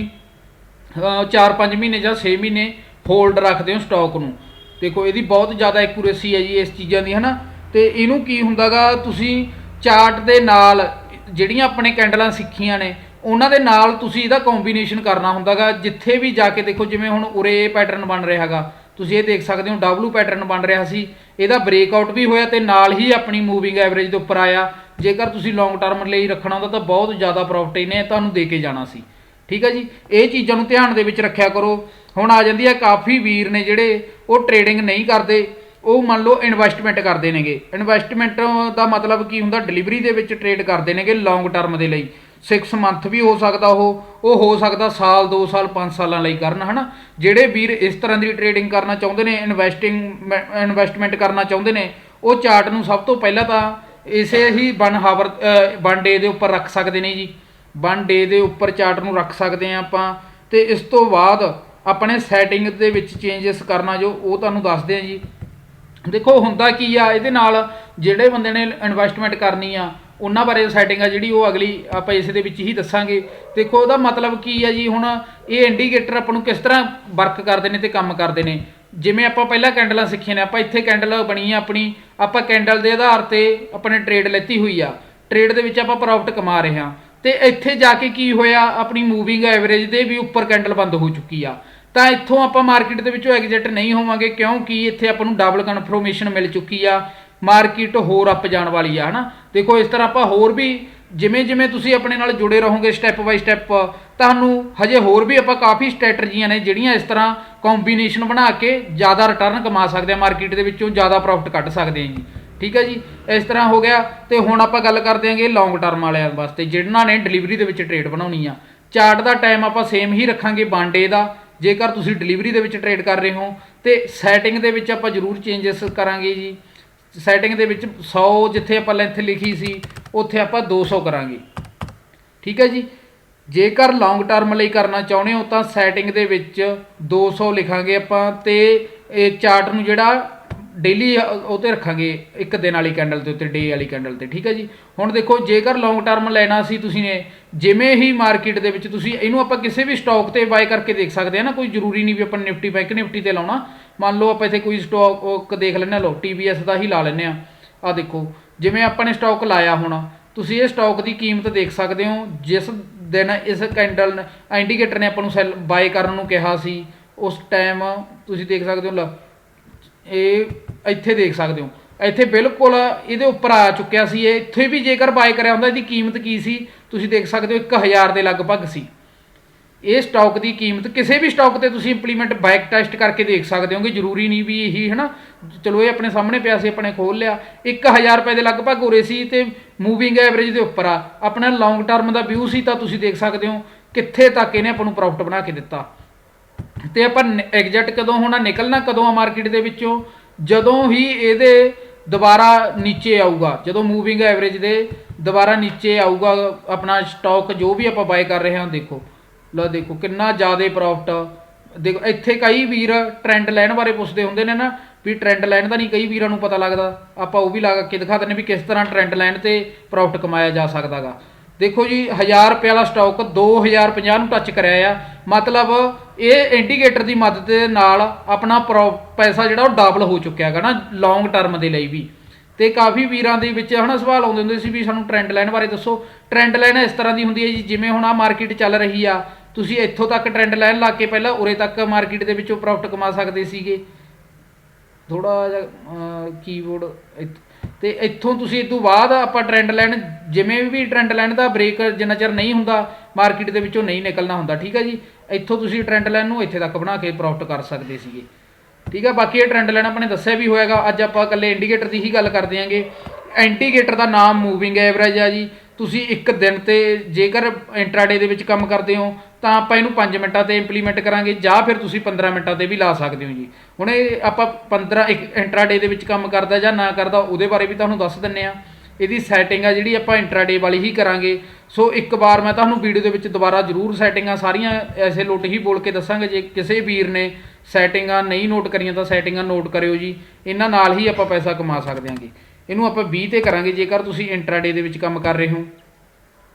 4-5 ਮਹੀਨੇ ਜਾਂ 6 ਮਹੀਨੇ ਹੋਲਡ ਰੱਖਦੇ ਹੋ ਸਟਾਕ ਨੂੰ। ਦੇਖੋ, ਇਹਦੀ ਬਹੁਤ ਜ਼ਿਆਦਾ ਐਕੂਰੇਸੀ ਹੈ ਜੀ ਇਸ ਚੀਜ਼ਾਂ ਦੀ, ਹਨਾ? ਤੇ ਇਹਨੂੰ ਕੀ ਹੁੰਦਾਗਾ, ਤੁਸੀਂ ਚਾਰਟ ਦੇ ਨਾਲ ਜਿਹੜੀਆਂ ਆਪਣੇ ਕੈਂਡਲਾਂ ਸਿੱਖੀਆਂ ਨੇ, ਉਹਨਾਂ ਦੇ ਨਾਲ ਤੁਸੀਂ ਇਹਦਾ ਕੰਬੀਨੇਸ਼ਨ ਕਰਨਾ ਹੁੰਦਾਗਾ, ਜਿੱਥੇ ਵੀ ਜਾ ਕੇ ਦੇਖੋ, ਜਿਵੇਂ ਹੁਣ ਉਰੇ ਇਹ ਪੈਟਰਨ ਬਣ ਰਿਹਾ ਹੈਗਾ, ਤੁਸੀਂ ਇਹ ਦੇਖ ਸਕਦੇ ਹੋ, W ਪੈਟਰਨ ਬਣ ਰਿਹਾ ਸੀ, ਇਹਦਾ ਬ੍ਰੇਕਆਊਟ ਵੀ ਹੋਇਆ ਤੇ ਨਾਲ ਹੀ ਆਪਣੀ ਮੂਵਿੰਗ ਐਵਰੇਜ ਦੇ ਉੱਪਰ ਆਇਆ, ਜੇਕਰ ਤੁਸੀਂ ਲੌਂਗ ਟਰਮ ਲਈ ਰੱਖਣਾ ਹੁੰਦਾ ਤਾਂ ਬਹੁਤ ਜ਼ਿਆਦਾ ਪ੍ਰੋਫਿਟ ਇਹਨੇ ਤੁਹਾਨੂੰ ਦੇ ਕੇ ਜਾਣਾ ਸੀ। ਠੀਕ ਹੈ ਜੀ? ਇਹ ਚੀਜ਼ਾਂ ਨੂੰ ਧਿਆਨ ਦੇ ਵਿੱਚ ਰੱਖਿਆ ਕਰੋ। ਹੁਣ ਆ ਜਾਂਦੀ ਹੈ ਕਾਫੀ ਵੀਰ ਨੇ ਜਿਹੜੇ ਉਹ ਟ੍ਰੇਡਿੰਗ ਨਹੀਂ ਕਰਦੇ ਉਹ ਮੰਨ ਲਓ ਇਨਵੈਸਟਮੈਂਟ ਕਰਦੇ ਨੇਗੇ। ਇਨਵੈਸਟਮੈਂਟ ਦਾ ਮਤਲਬ ਕੀ ਹੁੰਦਾ ਡਿਲੀਵਰੀ ਦੇ ਵਿੱਚ ਟ੍ਰੇਡ ਕਰਦੇ ਨੇਗੇ ਲੌਂਗ ਟਰਮ ਦੇ ਲਈ। 6 ਮੰਥ ਵੀ ਹੋ ਸਕਦਾ ਉਹ ਉਹ ਹੋ ਸਕਦਾ ਸਾਲ 2 ਸਾਲ 5 ਸਾਲਾਂ ਲਈ ਕਰਨ, ਹਨਾ? ਜਿਹੜੇ ਵੀਰ ਇਸ ਤਰ੍ਹਾਂ ਦੀ ਟ੍ਰੇਡਿੰਗ ਕਰਨਾ ਚਾਹੁੰਦੇ ਨੇ ਇਨਵੈਸਟਿੰਗ ਇਨਵੈਸਟਮੈਂਟ ਕਰਨਾ ਚਾਹੁੰਦੇ ਨੇ, ਉਹ ਚਾਰਟ ਨੂੰ ਸਭ ਤੋਂ ਪਹਿਲਾਂ ਤਾਂ ਇਸੇ ਹੀ 1 ਹਾਵਰ 1 ਡੇ ਦੇ ਉੱਪਰ ਰੱਖ ਸਕਦੇ ਨੇ ਜੀ। 1 ਡੇ ਦੇ ਉੱਪਰ ਚਾਰਟ ਨੂੰ ਰੱਖ ਸਕਦੇ ਆ ਆਪਾਂ। ਤੇ ਇਸ ਤੋਂ ਬਾਅਦ ਆਪਣੇ ਸੈਟਿੰਗ ਦੇ ਵਿੱਚ ਚੇਂਜਸ ਕਰਨਾ ਜੋ ਉਹ ਤੁਹਾਨੂੰ ਦੱਸਦੇ ਆ ਜੀ। ਦੇਖੋ, ਹੁੰਦਾ ਕੀ ਆ? ਇਹਦੇ ਨਾਲ ਜਿਹੜੇ ਬੰਦੇ ਨੇ ਇਨਵੈਸਟਮੈਂਟ ਕਰਨੀ ਆ, ਉਹਨਾਂ ਬਾਰੇ ਸੈਟਿੰਗ ਆ ਜਿਹੜੀ ਉਹ ਅਗਲੀ ਆਪਾਂ ਇਸ ਦੇ ਵਿੱਚ ਹੀ ਦੱਸਾਂਗੇ। ਦੇਖੋ, ਉਹਦਾ ਮਤਲਬ ਕੀ ਆ ਜੀ? ਹੁਣ ਇਹ ਇੰਡੀਕੇਟਰ ਆਪਾਂ ਨੂੰ ਕਿਸ ਤਰ੍ਹਾਂ ਵਰਕ ਕਰਦੇ ਨੇ ਤੇ ਕੰਮ ਕਰਦੇ ਨੇ? ਜਿਵੇਂ ਆਪਾਂ ਪਹਿਲਾਂ ਕੈਂਡਲਾਂ ਸਿੱਖੀਆਂ ਨੇ, ਆਪਾਂ ਇੱਥੇ ਕੈਂਡਲ ਬਣੀ ਆ ਆਪਣੀ, ਆਪਾਂ ਕੈਂਡਲ ਦੇ ਆਧਾਰ ਤੇ ਆਪਣੇ ਟ੍ਰੇਡ ਲੈਤੀ ਹੋਈ ਆ। ਟ੍ਰੇਡ ਦੇ ਵਿੱਚ ਆਪਾਂ ਪ੍ਰੋਫਿਟ ਕਮਾ ਰਹੇ ਹਾਂ। ਤੇ ਇੱਥੇ ਜਾ ਕੇ ਕੀ ਹੋਇਆ? ਆਪਣੀ ਮੂਵਿੰਗ ਐਵਰੇਜ ਦੇ ਵੀ ਉੱਪਰ ਕੈਂਡਲ ਬੰਦ ਹੋ ਚੁੱਕੀ ਆ। ਤਾਂ ਇੱਥੋਂ ਆਪਾਂ ਮਾਰਕੀਟ ਦੇ ਵਿੱਚੋਂ ਐਗਜ਼ਿਟ ਨਹੀਂ ਹੋਵਾਂਗੇ, ਕਿਉਂਕਿ ਇੱਥੇ ਆਪਾਂ ਨੂੰ ਡਬਲ ਕਨਫਰਮੇਸ਼ਨ ਮਿਲ ਚੁੱਕੀ ਆ। ਮਾਰਕੀਟ ਹੋਰ ਅੱਪ ਜਾਣ ਵਾਲੀ ਆ, ਹਨਾ? ਦੇਖੋ, ਇਸ ਤਰ੍ਹਾਂ ਆਪਾਂ ਹੋਰ ਵੀ ਜਿਵੇਂ ਜਿਵੇਂ ਤੁਸੀਂ ਆਪਣੇ ਨਾਲ ਜੁੜੇ ਰਹੋਗੇ ਸਟੈਪ ਬਾਈ ਸਟੈਪ ਤੁਹਾਨੂੰ ਹਜੇ ਹੋਰ ਵੀ ਆਪਾਂ ਕਾਫੀ ਸਟ੍ਰੈਟਜੀਆਂ ਨੇ ਜਿਹੜੀਆਂ ਇਸ ਤਰ੍ਹਾਂ ਕੰਬੀਨੇਸ਼ਨ ਬਣਾ ਕੇ ਜ਼ਿਆਦਾ ਰਿਟਰਨ ਕਮਾ ਸਕਦੇ ਆ ਮਾਰਕੀਟ ਦੇ ਵਿੱਚੋਂ ਜ਼ਿਆਦਾ ਪ੍ਰੋਫਿਟ ਕੱਢ ਸਕਦੇ ਆ ਜੀ। ਠੀਕ ਹੈ ਜੀ? ਇਸ ਤਰ੍ਹਾਂ ਹੋ ਗਿਆ। ਤੇ ਹੁਣ ਆਪਾਂ ਗੱਲ ਕਰਦੇ ਆਂਗੇ ਲੌਂਗ ਟਰਮ ਵਾਲਿਆਂ ਵਾਸਤੇ, ਜਿਨ੍ਹਾਂ ਨੇ ਡਿਲੀਵਰੀ ਦੇ ਵਿੱਚ ਟ੍ਰੇਡ ਬਣਾਉਣੀ ਆ। ਚਾਰਟ ਦਾ ਟਾਈਮ ਆਪਾਂ ਸੇਮ ਹੀ ਰੱਖਾਂਗੇ ਵਨ ਡੇ ਦਾ। ਜੇਕਰ ਤੁਸੀਂ ਡਿਲੀਵਰੀ ਦੇ ਵਿੱਚ ਟ੍ਰੇਡ ਕਰ ਰਹੇ ਹੋ, ਤੇ ਸੈਟਿੰਗ ਦੇ ਵਿੱਚ ਆਪਾਂ ਜ਼ਰੂਰ ਚੇਂਜਸ ਕਰਾਂਗੇ ਜੀ। ਸੈਟਿੰਗ ਦੇ ਵਿੱਚ 100 ਜਿੱਥੇ ਆਪਾਂ ਲੈਂਥ ਲਿਖੀ ਸੀ, ਉੱਥੇ ਆਪਾਂ 200 ਕਰਾਂਗੇ। ਠੀਕ ਹੈ ਜੀ? ਜੇਕਰ ਲੌਂਗ ਟਰਮ ਲਈ ਕਰਨਾ ਚਾਹੁੰਦੇ ਹੋ, ਤਾਂ ਸੈਟਿੰਗ ਦੇ ਵਿੱਚ 200 ਲਿਖਾਂਗੇ ਆਪਾਂ, ਤੇ ਇਹ ਚਾਰਟ ਨੂੰ ਜਿਹੜਾ ਡੇਲੀ ਉਹ ਤੇ ਰੱਖਾਂਗੇ, ਇੱਕ ਦਿਨ ਵਾਲੀ ਕੈਂਡਲ ਦੇ ਉੱਤੇ ਡੇ ਵਾਲੀ ਕੈਂਡਲ ਤੇ, ਠੀਕ ਹੈ ਜੀ? ਹੁਣ ਦੇਖੋ, ਜੇਕਰ ਲੌਂਗ ਟਰਮ ਲੈਣਾ ਸੀ ਤੁਸੀਂ ਨੇ, ਜਿਵੇਂ ਹੀ ਮਾਰਕੀਟ ਦੇ ਵਿੱਚ ਤੁਸੀਂ, ਇਹਨੂੰ ਆਪਾਂ ਕਿਸੇ ਵੀ ਸਟਾਕ ਤੇ ਬਾਈ ਕਰਕੇ ਦੇਖ ਸਕਦੇ ਆ ਨਾ, ਕੋਈ ਜ਼ਰੂਰੀ ਨਹੀਂ ਵੀ ਆਪਾਂ ਨਿਫਟੀ ਬੈਂਕ ਨਿਫਟੀ ਤੇ ਲਾਉਣਾ। ਮੰਨ ਲਓ, ਆਪਾਂ ਇੱਥੇ ਕੋਈ ਸਟਾਕ ਦੇਖ ਲੈਂਦੇ ਆ ਲੋ ਟੀਵੀਐਸ ਦਾ ਹੀ ਲਾ ਲੈਂਦੇ ਆ ਆ ਦੇਖੋ, ਜਿਵੇਂ ਆਪਾਂ ਨੇ ਸਟਾਕ ਲਾਇਆ ਹੋਣਾ, ਤੁਸੀਂ ਇਹ ਸਟਾਕ ਦੀ ਕੀਮਤ ਦੇਖ ਸਕਦੇ ਹੋ, ਜਿਸ ਦਿਨ ਇਸ ਕੈਂਡਲ ਇੰਡੀਕੇਟਰ ਨੇ ਆਪਾਂ ਨੂੰ ਸੈਲ ਬਾਈ ਕਰਨ ਨੂੰ ਕਿਹਾ ਸੀ, ਉਸ ਟਾਈਮ ਤੁਸੀਂ ਦੇਖ ਸਕਦੇ ਹੋ ਲ ਇਹ ਇੱਥੇ ਦੇਖ ਸਕਦੇ ਹੋ। ਇੱਥੇ ਬਿਲਕੁਲ ਇਹਦੇ ਉੱਪਰ ਆ ਚੁੱਕਿਆ ਸੀ ਇਹ। ਇੱਥੇ ਵੀ ਜੇਕਰ ਬਾਈ ਕਰਿਆ ਹੁੰਦਾ, ਇਹਦੀ ਕੀਮਤ ਕੀ ਸੀ? ਤੁਸੀਂ ਦੇਖ ਸਕਦੇ ਹੋ 1000 ਦੇ ਲਗਭਗ ਸੀ। ਇਹ ਸਟਾਕ ਦੀ ਕੀਮਤ, ਕਿਸੇ ਵੀ ਸਟਾਕ ਤੇ ਤੁਸੀਂ ਇੰਪਲੀਮੈਂਟ ਬੈਕ ਟੈਸਟ ਕਰਕੇ ਦੇਖ ਸਕਦੇ ਹੋਗੇ ਜ਼ਰੂਰੀ ਨਹੀਂ ਵੀ ਇਹੀ, ਹਨਾ? ਚਲੋ ਇਹ ਆਪਣੇ ਸਾਹਮਣੇ ਪਿਆ ਸੀ, ਆਪਣੇ ਖੋਲ ਲਿਆ। 1000 ਰੁਪਏ ਦੇ ਲਗਭਗ ਉਰੇ ਸੀ ਤੇ ਮੂਵਿੰਗ ਐਵਰੇਜ ਦੇ ਉੱਪਰ ਆ। ਆਪਣਾ ਲੌਂਗ ਟਰਮ ਦਾ ਵਿਊ ਸੀ ਤਾਂ ਤੁਸੀਂ ਦੇਖ ਸਕਦੇ ਹੋ ਕਿੱਥੇ ਤੱਕ ਇਹਨੇ ਆਪਾਂ ਨੂੰ ਪ੍ਰੋਫਿਟ ਬਣਾ ਕੇ ਦਿੱਤਾ। ਤੇ ਆਪਾਂ ਐਗਜ਼ੈਕਟ ਕਦੋਂ ਹੋਣਾ ਨਿਕਲਣਾ, ਕਦੋਂ ਆ ਮਾਰਕੀਟ ਦੇ ਵਿੱਚੋਂ? ਜਦੋਂ ਹੀ ਇਹਦੇ ਦੁਬਾਰਾ ਨੀਚੇ ਆਊਗਾ, ਜਦੋਂ ਮੂਵਿੰਗ ਐਵਰੇਜ ਦੇ ਦੁਬਾਰਾ ਨੀਚੇ ਆਊਗਾ, ਆਪਣਾ ਸਟਾਕ ਜੋ ਵੀ ਆਪਾਂ ਬਾਏ ਕਰ ਰਹੇ ਹਾਂ, ਦੇਖੋ। ਲਓ ਦੇਖੋ, ਕਿੰਨਾ ਜ਼ਿਆਦਾ ਪ੍ਰੋਫਿਟ ਦੇਖੋ, ਇੱਥੇ ਕਈ ਵੀਰ ਟ੍ਰੈਂਡ ਲਾਈਨ ਬਾਰੇ ਪੁੱਛਦੇ ਹੁੰਦੇ ਨੇ ਨਾ, ਵੀ ਟ੍ਰੈਂਡ ਲਾਈਨ ਦਾ ਨਹੀਂ, ਕਈ ਵੀਰਾਂ ਨੂੰ ਪਤਾ ਲੱਗਦਾ। ਆਪਾਂ ਉਹ ਵੀ ਲਾ ਕੇ ਦਿਖਾ ਦਿੰਦੇ ਵੀ ਕਿਸ ਤਰ੍ਹਾਂ ਟ੍ਰੈਂਡ ਲਾਈਨ ਤੇ ਪ੍ਰੋਫਿਟ ਕਮਾਇਆ ਜਾ ਸਕਦਾਗਾ। ਦੇਖੋ ਜੀ 1000 ਰੁਪਏ ਵਾਲਾ ਸਟਾਕ 2050 ਨੂੰ ਟੱਚ ਕਰਿਆ ਆ। ਮਤਲਬ ਇਹ ਇੰਡੀਕੇਟਰ ਦੀ ਮਦਦ ਦੇ ਨਾਲ ਆਪਣਾ ਪ੍ਰੋ- ਪੈਸਾ ਜਿਹੜਾ ਉਹ ਡਬਲ ਹੋ ਚੁੱਕਿਆ ਹੈਗਾ ਨਾ ਲੌਂਗ ਟਰਮ ਦੇ ਲਈ ਵੀ। ਤੇ ਕਾਫੀ ਵੀਰਾਂ ਦੇ ਵਿੱਚ ਹਨਾ ਸਵਾਲ ਆਉਂਦੇ ਹੁੰਦੇ ਸੀ ਵੀ ਸਾਨੂੰ ਟ੍ਰੈਂਡ ਲਾਈਨ ਬਾਰੇ ਦੱਸੋ। ਟ੍ਰੈਂਡ ਲਾਈਨ ਇਸ ਤਰ੍ਹਾਂ ਦੀ ਹੁੰਦੀ ਹੈ ਜੀ, ਜਿਵੇਂ ਹੁਣ ਆ ਮਾਰਕੀਟ ਚੱਲ ਰਹੀ ਆ। ਤੁਸੀਂ ਇੱਥੋਂ ਤੱਕ ਟ੍ਰੈਂਡ ਲਾਈਨ ਲਾ ਕੇ ਪਹਿਲਾਂ ਉਰੇ ਤੱਕ ਮਾਰਕੀਟ ਦੇ ਵਿੱਚੋਂ ਪ੍ਰੋਫਿਟ ਕਮਾ ਸਕਦੇ ਸੀਗੇ। ਥੋੜਾ ਜਿਹਾ ਕੀਬੋਰਡ ਤੇ ਇੱਥੋਂ ਤੁਸੀਂ ਇਸ ਤੋਂ ਬਾਅਦ ਆਪਾਂ ਟ੍ਰੈਂਡ ਲਾਈਨ ਜਿਵੇਂ ਵੀ ਟ੍ਰੈਂਡ ਲਾਈਨ ਦਾ ਬ੍ਰੇਕ ਜਿੰਨਾ ਚਿਰ ਨਹੀਂ ਹੁੰਦਾ ਮਾਰਕੀਟ ਦੇ ਵਿੱਚੋਂ ਨਹੀਂ ਨਿਕਲਣਾ ਹੁੰਦਾ, ਠੀਕ ਹੈ ਜੀ? ਇੱਥੋਂ ਤੁਸੀਂ ਟ੍ਰੈਂਡ ਲਾਈਨ ਨੂੰ ਇੱਥੇ ਤੱਕ ਬਣਾ ਕੇ ਪ੍ਰੋਫਿਟ ਕਰ ਸਕਦੇ ਸੀਗੇ। ਠੀਕ ਹੈ, ਬਾਕੀ ਇਹ ਟ੍ਰੈਂਡ ਲਾਈਨ ਆਪਣੇ ਦੱਸਿਆ ਵੀ ਹੋਏਗਾ ਅੱਜ ਆਪਾਂ ਇਕੱਲੇ ਇੰਡੀਕੇਟਰ ਦੀ ਹੀ ਗੱਲ ਕਰਦੇ ਆਂਗੇ। ਇੰਡੀਕੇਟਰ ਦਾ ਨਾਮ ਮੂਵਿੰਗ ਐਵਰੇਜ ਆ ਜੀ। ਤੁਸੀਂ ਇੱਕ ਦਿਨ ਤੇ ਜੇਕਰ ਇੰਟਰਾਡੇ ਦੇ ਵਿੱਚ ਕੰਮ ਕਰਦੇ ਹੋ, ਤਾਂ ਆਪਾਂ ਇਹਨੂੰ 5 ਮਿੰਟਾਂ ਤੇ ਇੰਪਲੀਮੈਂਟ ਕਰਾਂਗੇ, ਜਾਂ ਫਿਰ ਤੁਸੀਂ 15 ਮਿੰਟਾਂ ਤੇ ਵੀ ਲਾ ਸਕਦੇ ਹੋ ਜੀ। ਹੁਣ ਇਹ ਆਪਾਂ 15 ਇੱਕ ਇੰਟਰਾਡੇ ਦੇ ਵਿੱਚ ਕੰਮ ਕਰਦਾ ਜਾਂ ਨਾ ਕਰਦਾ, ਉਹਦੇ ਬਾਰੇ ਵੀ ਤੁਹਾਨੂੰ ਦੱਸ ਦਿੰਨੇ ਆ। ਇਹਦੀ ਸੈਟਿੰਗ ਆ ਜਿਹੜੀ ਆਪਾਂ ਇੰਟਰਾਡੇ ਵਾਲੀ ਹੀ ਕਰਾਂਗੇ। ਸੋ ਇੱਕ ਵਾਰ ਮੈਂ ਤੁਹਾਨੂੰ ਵੀਡੀਓ ਦੇ ਵਿੱਚ ਦੁਬਾਰਾ ਜ਼ਰੂਰ ਸੈਟਿੰਗਾਂ ਸਾਰੀਆਂ ਐਸੇ ਲੁੱਟ ਹੀ ਬੋਲ ਕੇ ਦੱਸਾਂਗੇ, ਜੇ ਕਿਸੇ ਵੀਰ ਨੇ ਸੈਟਿੰਗਾਂ ਨਹੀਂ ਨੋਟ ਕਰੀਆਂ, ਤਾਂ ਸੈਟਿੰਗਾਂ ਨੋਟ ਕਰਿਓ ਜੀ। ਇਹਨਾਂ ਨਾਲ ਹੀ ਆਪਾਂ ਪੈਸਾ ਕਮਾ ਸਕਦੇ ਹਾਂਗੇ ਇਹਨੂੰ ਆਪਾਂ 20 ਤੇ ਕਰਾਂਗੇ, ਜੇਕਰ ਤੁਸੀਂ ਇੰਟਰਾਡੇ ਦੇ ਵਿੱਚ ਕੰਮ ਕਰ ਰਹੇ ਹੋ।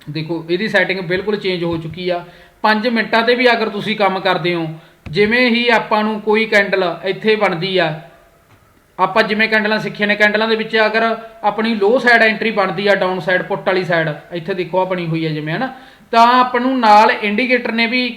ਦੇਖੋ, ਇਹਦੀ ਸੈਟਿੰਗ ਬਿਲਕੁਲ ਚੇਂਜ ਹੋ ਚੁੱਕੀ ਆ। 5 ਮਿੰਟਾਂ ਤੇ ਵੀ ਅਗਰ ਤੁਸੀਂ ਕੰਮ ਕਰਦੇ ਹੋ, ਜਿਵੇਂ ਹੀ ਆਪਾਂ ਨੂੰ ਕੋਈ ਕੈਂਡਲ ਇੱਥੇ ਬਣਦੀ ਆ, ਆਪਾਂ ਜਿਵੇਂ ਕੈਂਡਲਾਂ ਸਿੱਖੀਆਂ ਨੇ ਕੈਂਡਲਾਂ ਦੇ ਵਿੱਚ ਅਗਰ ਆਪਣੀ ਲੋ ਸਾਈਡ ਐਂਟਰੀ ਬਣਦੀ ਆ ਡਾਊਨ ਸਾਈਡ ਪੁੱਟ ਵਾਲੀ ਸਾਈਡ ਇੱਥੇ ਦੇਖੋ ਆ ਬਣੀ ਹੋਈ ਹੈ ਜਿਵੇਂ, ਹਨਾ? ਤਾਂ ਆਪਾਂ ਨੂੰ ਨਾਲ ਇੰਡੀਕੇਟਰ ਨੇ ਵੀ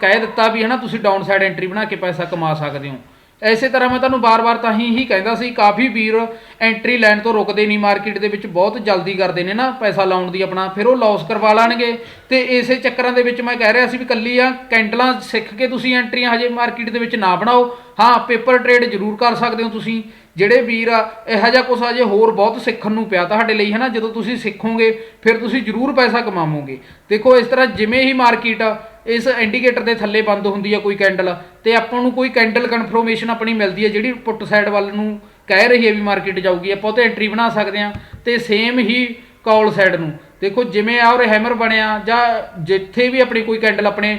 ਕਹਿ ਦਿੱਤਾ ਵੀ, ਹਨਾ, ਤੁਸੀਂ ਡਾਊਨ ਸਾਈਡ ਐਂਟਰੀ ਬਣਾ ਕੇ ਪੈਸਾ ਕਮਾ ਸਕਦੇ ਹੋ। ਐਸੇ ਤਰ੍ਹਾਂ ਮੈਂ ਤੁਹਾਨੂੰ ਬਾਰ-ਬਾਰ ਤਾਂ ਹੀ ਹੀ ਕਹਿੰਦਾ ਸੀ, ਕਾਫੀ ਵੀਰ ਐਂਟਰੀ ਲੈਣ ਤੋਂ ਰੁਕਦੇ ਨਹੀਂ ਮਾਰਕੀਟ ਦੇ ਵਿੱਚ ਬਹੁਤ ਜਲਦੀ ਕਰਦੇ ਨੇ ਨਾ ਪੈਸਾ ਲਾਉਣ ਦੀ ਆਪਣਾ, ਫਿਰ ਉਹ ਲਾਸ ਕਰਵਾ ਲੈਣਗੇ। ਤੇ ਇਸੇ ਚੱਕਰਾਂ ਦੇ ਵਿੱਚ ਮੈਂ ਕਹਿ ਰਿਹਾ ਸੀ ਵੀ ਕੱਲੀ ਆ, ਕੈਂਡਲਾਂ ਸਿੱਖ ਕੇ ਤੁਸੀਂ ਐਂਟਰੀਆਂ ਹਜੇ ਮਾਰਕੀਟ ਦੇ ਵਿੱਚ ਨਾ ਬਣਾਓ। ਹਾਂ ਪੇਪਰ ਟ੍ਰੇਡ ਜ਼ਰੂਰ ਕਰ ਸਕਦੇ ਹੋ ਤੁਸੀਂ। ਜਿਹੜੇ ਵੀਰ ਆ, ਇਹੋ ਜਿਹਾ ਕੁਛ ਅਜੇ ਹੋਰ ਬਹੁਤ ਸਿੱਖਣ ਨੂੰ ਪਿਆ ਤੁਹਾਡੇ ਲਈ ਹੈ ਨਾ ਜਦੋਂ ਤੁਸੀਂ ਸਿੱਖੋਗੇ, ਫਿਰ ਤੁਸੀਂ ਜ਼ਰੂਰ ਪੈਸਾ ਕਮਾਵੋਗੇ। ਦੇਖੋ, ਇਸ ਤਰ੍ਹਾਂ ਜਿਵੇਂ ਹੀ ਮਾਰਕੀਟ ਇਸ ਇੰਡੀਕੇਟਰ ਦੇ ਥੱਲੇ ਬੰਦ ਹੁੰਦੀ ਆ ਕੋਈ ਕੈਂਡਲ ਤੇ ਆਪਾਂ ਨੂੰ ਕੋਈ ਕੈਂਡਲ ਕਨਫਰਮੇਸ਼ਨ ਆਪਣੀ ਮਿਲਦੀ ਹੈ ਜਿਹੜੀ ਪੁੱਟ ਸਾਈਡ ਵੱਲ ਨੂੰ ਕਹਿ ਰਹੀ ਹੈ ਵੀ ਮਾਰਕੀਟ ਜਾਊਗੀ। ਆਪਾਂ ਉਹ ਤੇ ਐਂਟਰੀ ਬਣਾ ਸਕਦੇ ਆ, ਤੇ ਸੇਮ ਹੀ ਕਾਲ ਸਾਈਡ ਨੂੰ। ਦੇਖੋ, ਜਿਵੇਂ ਆ ਔਰ ਹੈਮਰ ਬਣਿਆ, ਜਾਂ ਜਿੱਥੇ ਵੀ ਆਪਣੀ ਕੋਈ ਕੈਂਡਲ ਆਪਣੇ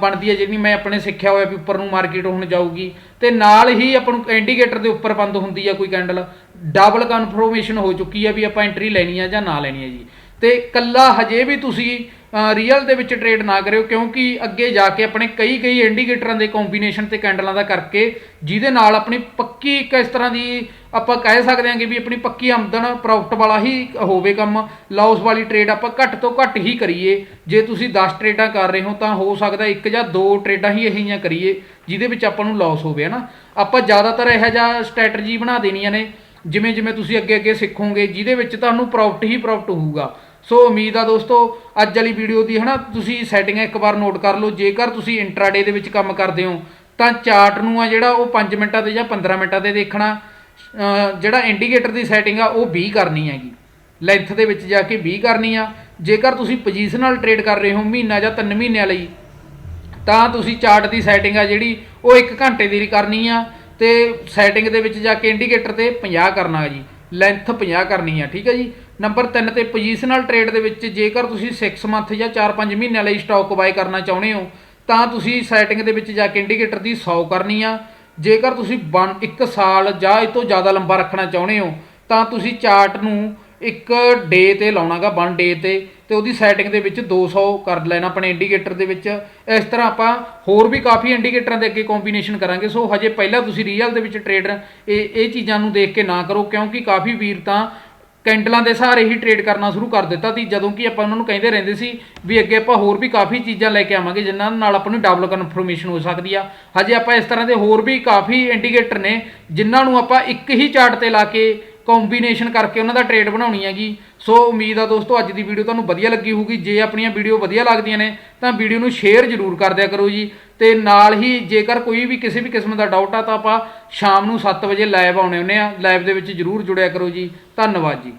ਬਣਦੀ ਹੈ ਜਿਹੜੀ ਮੈਂ ਆਪਣੇ ਸਿੱਖਿਆ ਹੋਇਆ ਵੀ ਉੱਪਰ ਨੂੰ ਮਾਰਕੀਟ ਹੁਣ ਜਾਊਗੀ, ਤੇ ਨਾਲ ਹੀ ਆਪਾਂ ਨੂੰ ਇੰਡੀਕੇਟਰ ਦੇ ਉੱਪਰ ਬੰਦ ਹੁੰਦੀ ਹੈ ਕੋਈ ਕੈਂਡਲ ਡਬਲ ਕਨਫਰਮੇਸ਼ਨ ਹੋ ਚੁੱਕੀ ਆ ਵੀ ਆਪਾਂ ਐਂਟਰੀ ਲੈਣੀ ਹੈ ਜਾਂ ਨਾ ਲੈਣੀ ਹੈ ਜੀ। ਤੇ ਕੱਲਾ ਹਜੇ ਵੀ ਤੁਸੀਂ ਰੀਅਲ ਦੇ ਵਿੱਚ ਟ੍ਰੇਡ ਨਾ ਕਰਿਓ, ਕਿਉਂਕਿ ਅੱਗੇ ਜਾ ਕੇ ਆਪਣੇ ਕਈ ਕਈ ਇੰਡੀਕੇਟਰਾਂ ਦੇ ਕੰਬੀਨੇਸ਼ਨ ਤੇ ਕੈਂਡਲਾਂ ਦਾ ਕਰਕੇ ਜਿਹਦੇ ਨਾਲ ਆਪਣੀ ਪੱਕੀ ਇੱਕ ਇਸ ਤਰ੍ਹਾਂ ਦੀ ਆਪਾਂ ਕਹਿ ਸਕਦੇ ਹਾਂ ਕਿ ਵੀ ਆਪਣੀ ਪੱਕੀ ਆਮਦਨ ਪ੍ਰੋਫਿਟ ਵਾਲਾ ਹੀ ਹੋਵੇ ਕੰਮ ਲਾਸ ਵਾਲੀ ਟ੍ਰੇਡ ਆਪਾਂ ਘੱਟ ਤੋਂ ਘੱਟ ਹੀ ਕਰੀਏ। ਜੇ ਤੁਸੀਂ 10 ਟ੍ਰੇਡਾਂ ਕਰ ਰਹੇ ਹੋ ਤਾਂ ਹੋ ਸਕਦਾ ਇੱਕ ਜਾਂ ਦੋ ਟ੍ਰੇਡਾਂ ਹੀ ਇਹੀਆਂ ਕਰੀਏ, ਜਿਹਦੇ ਵਿੱਚ ਆਪਾਂ ਨੂੰ ਲਾਸ ਹੋਵੇ, ਹਨਾ। ਆਪਾਂ ਜ਼ਿਆਦਾਤਰ ਇਹੋ ਜਿਹਾ ਸਟ੍ਰੈਟਜੀ ਬਣਾ ਦੇਣੀਆਂ ਨੇ, ਜਿਵੇਂ ਜਿਵੇਂ ਤੁਸੀਂ ਅੱਗੇ ਅੱਗੇ ਸਿੱਖੋਗੇ, ਜਿਹਦੇ ਵਿੱਚ ਤੁਹਾਨੂੰ ਪ੍ਰੋਫਿਟ ਹੀ ਪ੍ਰੋਫਿਟ ਹੋਊਗਾ। ਸੋ ਉਮੀਦ ਆ ਦੋਸਤੋ, ਅੱਜ ਵਾਲੀ ਵੀਡੀਓ ਦੀ, ਹਨਾ, ਤੁਸੀਂ ਸੈਟਿੰਗ ਇੱਕ ਵਾਰ ਨੋਟ ਕਰ ਲਓ। ਜੇਕਰ ਤੁਸੀਂ ਇੰਟਰਾਡੇ ਦੇ ਵਿੱਚ ਕੰਮ ਕਰਦੇ ਹੋ, ਤਾਂ ਚਾਰਟ ਨੂੰ ਆ ਜਿਹੜਾ ਉਹ 5 ਮਿੰਟਾਂ ਤੇ ਜਾਂ 15 ਮਿੰਟਾਂ ਤੇ ਦੇਖਣਾ ਜਿਹੜਾ ਇੰਡੀਕੇਟਰ ਦੀ ਸੈਟਿੰਗ ਆ, ਉਹ 20 ਕਰਨੀ ਹੈਗੀ। ਲੈਂਥ ਦੇ ਵਿੱਚ ਜਾ ਕੇ 20 ਕਰਨੀ ਆ। ਜੇਕਰ ਤੁਸੀਂ ਪੋਜੀਸ਼ਨਲ ਟ੍ਰੇਡ ਕਰ ਰਹੇ ਹੋ, ਮਹੀਨਾ ਜਾਂ 3 ਮਹੀਨਿਆਂ ਲਈ, ਤਾਂ ਤੁਸੀਂ ਚਾਰਟ ਦੀ ਸੈਟਿੰਗ ਆ ਜਿਹੜੀ, ਉਹ 1 ਘੰਟੇ ਦੀ ਕਰਨੀ ਆ। ਤੇ ਸੈਟਿੰਗ ਦੇ ਵਿੱਚ ਜਾ ਕੇ ਇੰਡੀਕੇਟਰ ਤੇ 50 ਕਰਨਾ ਹੈ ਜੀ। ਲੈਂਥ 50 ਕਰਨੀ ਆ, ਠੀਕ ਹੈ ਜੀ? ਨੰਬਰ 3 ਤੇ ਪੋਜੀਸ਼ਨਲ ਟ੍ਰੇਡ ਦੇ ਵਿੱਚ ਜੇਕਰ ਤੁਸੀਂ 6 ਮੰਥ ਜਾਂ 4-5 ਮਹੀਨਿਆਂ ਲਈ ਸਟਾਕ ਬਾਏ ਕਰਨਾ ਚਾਹੁੰਦੇ ਹੋ, ਤਾਂ ਤੁਸੀਂ ਸੈਟਿੰਗ ਦੇ ਵਿੱਚ ਜਾ ਕੇ ਇੰਡੀਕੇਟਰ ਦੀ 100 ਕਰਨੀ ਆ। ਜੇਕਰ ਤੁਸੀਂ 1 ਸਾਲ ਜਾਂ ਇਹ ਤੋਂ ਜ਼ਿਆਦਾ ਲੰਬਾ ਰੱਖਣਾ ਚਾਹੁੰਦੇ ਹੋ, ਤਾਂ ਤੁਸੀਂ ਚਾਰਟ ਨੂੰ ਇੱਕ ਡੇ ਤੇ ਲਾਉਣਾਗਾ 1 ਡੇ ਤੇ ਤੇ ਉਹਦੀ ਸੈਟਿੰਗ ਦੇ ਵਿੱਚ 200 ਕਰ ਲੈਣਾ ਆਪਣੇ ਇੰਡੀਕੇਟਰ ਦੇ ਵਿੱਚ। ਇਸ ਤਰ੍ਹਾਂ ਆਪਾਂ ਹੋਰ ਵੀ ਕਾਫੀ ਇੰਡੀਕੇਟਰਾਂ ਦੇ ਅੱਗੇ ਕੰਬੀਨੇਸ਼ਨ ਕਰਾਂਗੇ। ਸੋ ਹਜੇ ਪਹਿਲਾਂ ਤੁਸੀਂ ਰੀਅਲ ਦੇ ਵਿੱਚ ਟ੍ਰੇਡਰ ਇਹ ਇਹ ਚੀਜ਼ਾਂ ਨੂੰ ਦੇਖ ਕੇ ਨਾ ਕਰੋ, ਕਿਉਂਕਿ ਕਾਫੀ ਵੀਰ ਤਾਂ ਕੈਂਡਲਾਂ ਦੇ ਸਹਾਰੇ ਹੀ ਟ੍ਰੇਡ ਕਰਨਾ ਸ਼ੁਰੂ ਕਰ ਦਿੱਤਾ ਸੀ, ਜਦੋਂ ਕਿ ਆਪਾਂ ਉਹਨਾਂ ਨੂੰ ਕਹਿੰਦੇ ਰਹਿੰਦੇ ਸੀ ਵੀ ਅੱਗੇ ਆਪਾਂ ਹੋਰ ਵੀ ਕਾਫੀ ਚੀਜ਼ਾਂ ਲੈ ਕੇ ਆਵਾਂਗੇ, ਜਿਨ੍ਹਾਂ ਨਾਲ ਆਪਾਂ ਨੂੰ ਡਬਲ ਕਨਫਰਮੇਸ਼ਨ ਹੋ ਸਕਦੀ ਆ। ਹਜੇ ਆਪਾਂ ਇਸ ਤਰ੍ਹਾਂ ਦੇ ਹੋਰ ਵੀ ਕਾਫੀ ਇੰਡੀਕੇਟਰ ਨੇ, ਜਿਨ੍ਹਾਂ ਨੂੰ ਆਪਾਂ ਇੱਕ ਹੀ ਚਾਰਟ ਤੇ ਲਾ ਕੇ ਕੰਬੀਨੇਸ਼ਨ ਕਰਕੇ ਉਹਨਾਂ ਦਾ ਟ੍ਰੇਡ ਬਣਾਉਣੀ ਹੈਗੀ। ਸੋ ਉਮੀਦ ਆ ਦੋਸਤੋ, ਅੱਜ ਦੀ ਵੀਡੀਓ ਤੁਹਾਨੂੰ ਵਧੀਆ ਲੱਗੀ ਹੋਊਗੀ। ਜੇ ਆਪਣੀਆਂ ਵੀਡੀਓ ਵਧੀਆ ਲੱਗਦੀਆਂ ਨੇ, ਤਾਂ ਵੀਡੀਓ ਨੂੰ ਸ਼ੇਅਰ ਜ਼ਰੂਰ ਕਰ ਦਿਆ ਕਰੋ ਜੀ। ਤੇ ਨਾਲ ਹੀ ਜੇਕਰ ਕੋਈ ਵੀ ਕਿਸੇ ਵੀ ਕਿਸਮ ਦਾ ਡਾਊਟ ਆ, ਤਾਂ ਆਪਾਂ ਸ਼ਾਮ ਨੂੰ 7 ਵਜੇ ਲਾਈਵ ਆਉਣੇ ਹੁੰਦੇ ਆ। ਲਾਈਵ ਦੇ ਵਿੱਚ ਜ਼ਰੂਰ ਜੁੜਿਆ ਕਰੋ ਜੀ। ਧੰਨਵਾਦ ਜੀ।